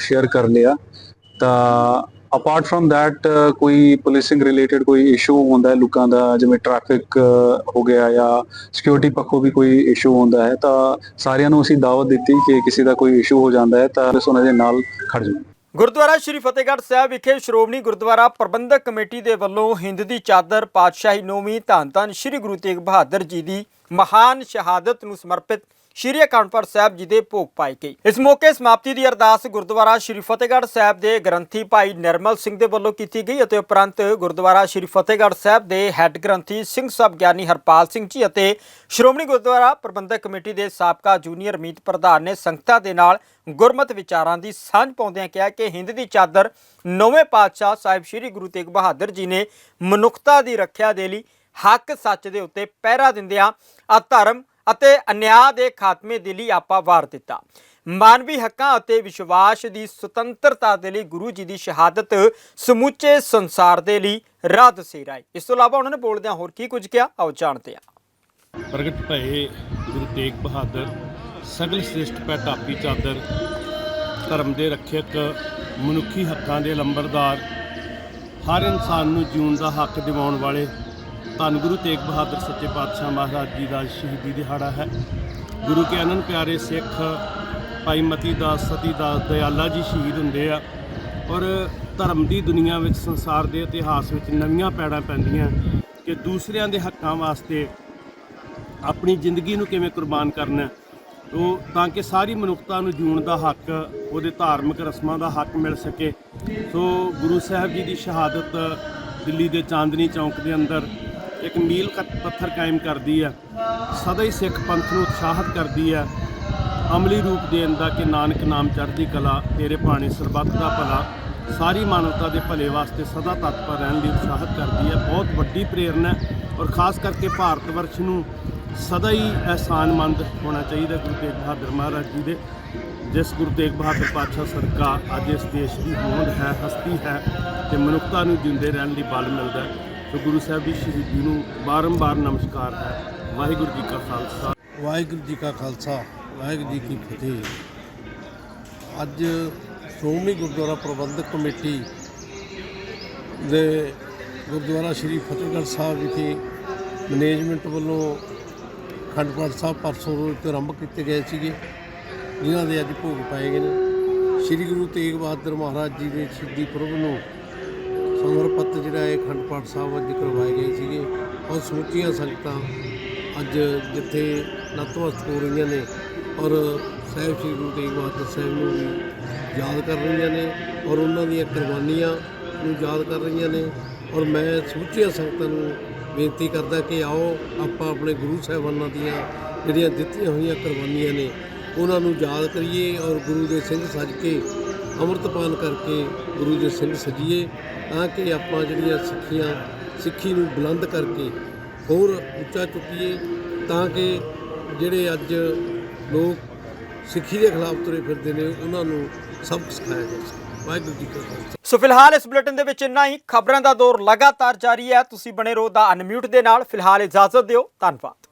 Speaker 12: ਸ਼ੇਅਰ ਕਰ ਲਿਆ। ਤਾਂ ਅਪਾਰਟ ਫਰਮ ਥੈਟ ਕੋਈ ਪੁਲਿਸਿੰਗ ਰਿਲੇਟਡ ਕੋਈ ਇਸ਼ੂ ਹੁੰਦਾ ਹੈ ਲੋਕਾਂ ਦਾ, ਜਿਵੇਂ ਟ੍ਰੈਫਿਕ uh, ਹੋ ਗਿਆ ਜਾਂ ਸਿਕਿਉਰਿਟੀ ਪੱਖੋਂ ਵੀ ਕੋਈ ਇਸ਼ੂ ਹੁੰਦਾ ਹੈ, ਤਾਂ ਸਾਰਿਆਂ ਨੂੰ ਅਸੀਂ ਦਾਵਤ ਦਿੱਤੀ ਕਿ ਕਿਸੇ ਦਾ ਕੋਈ ਇਸ਼ੂ ਹੋ ਜਾਂਦਾ ਹੈ, ਤਾਂ ਅਸੀਂ ਉਹਨਾਂ ਦੇ ਨਾਲ ਖੜ ਜਾਓ।
Speaker 1: ਗੁਰਦੁਆਰਾ ਸ਼੍ਰੀ ਫਤਿਹਗੜ੍ਹ ਸਾਹਿਬ ਵਿਖੇ ਸ਼੍ਰੋਮਣੀ ਗੁਰਦੁਆਰਾ ਪ੍ਰਬੰਧਕ ਕਮੇਟੀ ਦੇ ਵੱਲੋਂ ਹਿੰਦ ਦੀ ਚਾਦਰ ਪਾਤਸ਼ਾਹੀ ਨੌਵੀਂ ਧੰਨ ਧੰਨ ਸ਼੍ਰੀ ਗੁਰੂ ਤੇਗ ਬਹਾਦਰ ਜੀ ਦੀ ਮਹਾਨ ਸ਼ਹਾਦਤ ਨੂੰ ਸਮਰਪਿਤ ਸ਼੍ਰੀ ਅਕਾਲ ਸਾਹਿਬ ਜੀ ਦੇ ਭੋਗ ਪਾਏ ਗਏ। ਇਸ ਮੌਕੇ ਸਮਾਪਤੀ ਦੀ ਅਰਦਾਸ ਗੁਰਦੁਆਰਾ ਸ਼੍ਰੀ ਫਤਿਹਗੜ੍ਹ ਸਾਹਿਬ ਦੇ ਗ੍ਰੰਥੀ ਭਾਈ ਨਿਰਮਲ ਸਿੰਘ ਦੇ ਵੱਲੋਂ ਕੀਤੀ ਗਈ ਅਤੇ ਉਪਰੰਤ ਗੁਰਦੁਆਰਾ ਸ਼੍ਰੀ ਫਤਿਹਗੜ੍ਹ ਸਾਹਿਬ ਦੇ ਹੈੱਡ ਗ੍ਰੰਥੀ ਸਿੰਘ ਸਾਹਿਬ ਗਿਆਨੀ ਹਰਪਾਲ ਸਿੰਘ ਜੀ ਅਤੇ ਸ਼੍ਰੋਮਣੀ ਗੁਰਦੁਆਰਾ ਪ੍ਰਬੰਧਕ ਕਮੇਟੀ ਦੇ ਸਾਬਕਾ ਜੂਨੀਅਰ ਮੀਤ ਪ੍ਰਧਾਨ ਨੇ ਸੰਗਤਾਂ ਦੇ ਨਾਲ ਗੁਰਮਤ ਵਿਚਾਰਾਂ ਦੀ ਸਾਂਝ ਪਾਉਂਦਿਆਂ ਕਿਹਾ ਕਿ ਹਿੰਦ ਦੀ ਚਾਦਰ ਨੌਵੇਂ ਪਾਤਸ਼ਾਹ ਸਾਹਿਬ ਸ੍ਰੀ ਗੁਰੂ ਤੇਗ ਬਹਾਦਰ ਜੀ ਨੇ ਮਨੁੱਖਤਾ ਦੀ ਰੱਖਿਆ ਦੇ ਲਈ ਹੱਕ ਸੱਚ ਦੇ ਉੱਤੇ ਪਹਿਰਾ ਦਿੰਦਿਆਂ ਆ ਧਰਮ ਅਤੇ ਅਨਿਆਂ ਦੇ ਖਾਤਮੇ ਦੇ ਲਈ ਆਪਾ ਵਾਰ ਦਿੱਤਾ। ਮਾਨਵੀ ਹੱਕਾਂ ਅਤੇ ਵਿਸ਼ਵਾਸ ਦੀ ਸੁਤੰਤਰਤਾ ਦੇ ਲਈ ਗੁਰੂ ਜੀ ਦੀ ਸ਼ਹਾਦਤ ਸਮੁੱਚੇ ਸੰਸਾਰ ਦੇ ਲਈ ਰਾਹ ਦਸੇਰਾ ਹੈ। ਇਸ ਤੋਂ ਇਲਾਵਾ ਉਹਨਾਂ ਨੇ ਬੋਲਦਿਆਂ ਹੋਰ ਕੀ ਕੁਝ ਕਿਹਾ? ਆਓ ਜਾਣਦੇ ਹਾਂ।
Speaker 13: ਪ੍ਰਗਟ ਭਏ ਗੁਰੂ ਤੇਗ ਬਹਾਦਰ, ਸਗਲ ਸ੍ਰਿਸ਼ਟ ਪੈ ਢਾਪੀ ਚਾਦਰ, ਧਰਮ ਦੇ ਰੱਖਿਅਕ, ਮਨੁੱਖੀ ਹੱਕਾਂ ਦੇ ਲੰਬਰਦਾਰ, ਹਰ ਇਨਸਾਨ ਨੂੰ ਜਿਉਣ ਦਾ ਹੱਕ ਦਿਵਾਉਣ ਵਾਲੇ ਧੰਨ ਗੁਰੂ ਤੇਗ ਬਹਾਦਰ ਸੱਚੇ ਪਾਤਸ਼ਾਹ ਮਹਾਰਾਜ ਜੀ ਦਾ ਸ਼ਹੀਦੀ ਦਿਹਾੜਾ ਹੈ। ਗੁਰੂ ਕੇ ਅਨੰਦ ਪਿਆਰੇ ਸਿੱਖ ਭਾਈ ਮਤੀ ਦਾਸ, ਸਤੀ ਦਾਸ ਦਿਆਲਾ ਜੀ ਸ਼ਹੀਦ ਹੁੰਦੇ ਆ ਔਰ ਧਰਮ ਦੀ ਦੁਨੀਆ ਵਿੱਚ, ਸੰਸਾਰ ਦੇ ਇਤਿਹਾਸ ਵਿੱਚ ਨਵੀਆਂ ਪੈੜਾਂ ਪੈਂਦੀਆਂ ਕਿ ਦੂਸਰਿਆਂ ਦੇ ਹੱਕਾਂ ਵਾਸਤੇ ਆਪਣੀ ਜ਼ਿੰਦਗੀ ਨੂੰ ਕਿਵੇਂ ਕੁਰਬਾਨ ਕਰਨਾ ਉਹ ਤਾਂ ਕਿ ਸਾਰੀ ਮਨੁੱਖਤਾ ਨੂੰ ਜੀਉਣ ਦਾ ਹੱਕ, ਉਹਦੇ ਧਾਰਮਿਕ ਰਸਮਾਂ ਦਾ ਹੱਕ ਮਿਲ ਸਕੇ। ਸੋ ਗੁਰੂ ਸਾਹਿਬ ਜੀ ਦੀ ਸ਼ਹਾਦਤ ਦਿੱਲੀ ਦੇ ਚਾਂਦਨੀ ਚੌਂਕ ਦੇ ਅੰਦਰ ਇੱਕ ਮੀਲ ਕ- ਪੱਥਰ ਕਾਇਮ ਕਰਦੀ ਹੈ ਸਦਾ ਹੀ ਸਿੱਖ ਪੰਥ ਨੂੰ ਉਤਸ਼ਾਹਿਤ ਕਰਦੀ ਹੈ ਅਮਲੀ ਰੂਪ ਦੇਣ ਦਾ ਕਿ ਨਾਨਕ ਨਾਮ ਚੜ੍ਹਦੀ ਕਲਾ, ਤੇਰੇ ਬਾਣੀ ਸਰਬੱਤ ਦਾ ਭਲਾ, ਸਾਰੀ ਮਾਨਵਤਾ ਦੇ ਭਲੇ ਵਾਸਤੇ ਸਦਾ ਤਤਪਰ ਰਹਿਣ ਲਈ ਉਤਸ਼ਾਹਿਤ ਕਰਦੀ ਹੈ ਬਹੁਤ ਵੱਡੀ ਪ੍ਰੇਰਨਾ ਔਰ ਖਾਸ ਕਰਕੇ ਭਾਰਤ ਵਰਸ਼ ਨੂੰ ਸਦਾ ਹੀ ਅਹਿਸਾਨਮੰਦ ਹੋਣਾ ਚਾਹੀਦਾ ਗੁਰੂ ਤੇਗ ਬਹਾਦਰ ਮਹਾਰਾਜ ਜੀ ਦੇ। ਜਿਸ ਗੁਰੂ ਤੇਗ ਬਹਾਦਰ ਪਾਤਸ਼ਾਹ ਸਰਕਾਰ ਅੱਜ ਇਸ ਦੇਸ਼ ਦੀ ਹੋਂਦ ਹੈ, ਹਸਤੀ ਹੈ ਤੇ ਮਨੁੱਖਤਾ ਨੂੰ ਜਿਉਂਦੇ ਰਹਿਣ ਲਈ ਬਲ ਮਿਲਦਾ ਹੈ। ਸੋ ਗੁਰੂ ਸਾਹਿਬ ਦੀ ਸ਼ਹੀਦੀ ਨੂੰ ਬਾਰੰਬਾਰ ਨਮਸਕਾਰ ਹੈ। ਵਾਹਿਗੁਰੂ ਜੀ ਕਾ ਖਾਲਸਾ।
Speaker 10: ਵਾਹਿਗੁਰੂ ਜੀ ਕਾ ਖਾਲਸਾ, ਵਾਹਿਗੁਰੂ ਜੀ ਕੀ ਫਤਿਹ। ਅੱਜ ਸ਼੍ਰੋਮਣੀ ਗੁਰਦੁਆਰਾ ਪ੍ਰਬੰਧਕ ਕਮੇਟੀ ਦੇ ਗੁਰਦੁਆਰਾ ਸ੍ਰੀ ਫਤਿਹਗੜ੍ਹ ਸਾਹਿਬ ਵਿਖੇ ਮੈਨੇਜਮੈਂਟ ਵੱਲੋਂ ਖੰਡ ਪਾਠ ਸਾਹਿਬ ਪਰਸੋਂ ਰੋਜ਼ ਆਰੰਭ ਕੀਤੇ ਗਏ ਸੀਗੇ, ਜਿਨ੍ਹਾਂ ਦੇ ਅੱਜ ਭੋਗ ਪਾਏ ਗਏ ਨੇ। ਸ੍ਰੀ ਗੁਰੂ ਤੇਗ ਬਹਾਦਰ ਮਹਾਰਾਜ ਜੀ ਦੇ ਸ਼ਹੀਦੀ ਪੁਰਬ ਨੂੰ ਸਮਰਪਿਤ ਜਿਹੜਾ ਇਹ ਅਖੰਡ ਪਾਠ ਸਾਹਿਬ ਅੱਜ ਕਰਵਾਏ ਗਏ ਸੀਗੇ ਔਰ ਸਮੁੱਚੀਆਂ ਸੰਗਤਾਂ ਅੱਜ ਜਿੱਥੇ ਨਤਮਸਤਕ ਹੋ ਰਹੀਆਂ ਨੇ ਔਰ ਸਾਹਿਬ ਸ੍ਰੀ ਗੁਰੂ ਤੇਗ ਬਹਾਦਰ ਸਾਹਿਬ ਨੂੰ ਵੀ ਯਾਦ ਕਰ ਰਹੀਆਂ ਨੇ ਔਰ ਉਹਨਾਂ ਦੀਆਂ ਕੁਰਬਾਨੀਆਂ ਨੂੰ ਯਾਦ ਕਰ ਰਹੀਆਂ ਨੇ ਔਰ ਮੈਂ ਸਮੁੱਚੀਆਂ ਸੰਗਤਾਂ ਨੂੰ ਬੇਨਤੀ ਕਰਦਾ ਕਿ ਆਓ ਆਪਾਂ ਆਪਣੇ ਗੁਰੂ ਸਾਹਿਬਾਨਾਂ ਦੀਆਂ ਜਿਹੜੀਆਂ ਦਿੱਤੀਆਂ ਹੋਈਆਂ ਕੁਰਬਾਨੀਆਂ ਨੇ, ਉਹਨਾਂ ਨੂੰ ਯਾਦ ਕਰੀਏ ਔਰ ਗੁਰੂ ਦੇ ਸਿੰਘ ਸੱਜ ਕੇ ਅੰਮ੍ਰਿਤਪਾਨ ਕਰਕੇ ਗੁਰੂ ਦੇ ਸਿੰਘ ਸਜੀਏ ਤਾਂ ਕਿ ਆਪਾਂ ਜਿਹੜੀਆਂ ਸਿੱਖੀਆਂ, ਸਿੱਖੀ ਨੂੰ ਬੁਲੰਦ ਕਰਕੇ ਹੋਰ ਉੱਚਾ ਚੁੱਕੀਏ, ਤਾਂ ਕਿ ਜਿਹੜੇ ਅੱਜ ਲੋਕ ਸਿੱਖੀ ਦੇ ਖਿਲਾਫ ਤੁਰੇ ਫਿਰਦੇ ਨੇ, ਉਹਨਾਂ ਨੂੰ ਸਬਕ ਸਿਖਾਇਆ ਜਾ ਸਕੇ। ਵਾਹਿਗੁਰੂ ਜੀ ਕਾ ਖਾਲਸਾ।
Speaker 1: ਸੋ ਫਿਲਹਾਲ ਇਸ ਬੁਲੇਟਿਨ ਦੇ ਵਿੱਚ ਇੰਨਾ ਹੀ। ਖਬਰਾਂ ਦਾ ਦੌਰ ਲਗਾਤਾਰ ਜਾਰੀ ਹੈ। ਤੁਸੀਂ ਬਣੇ ਰਹੋ ਦਾ ਅਨਮਿਊਟ ਦੇ ਨਾਲ। ਫਿਲਹਾਲ ਇਜਾਜ਼ਤ ਦਿਓ। ਧੰਨਵਾਦ।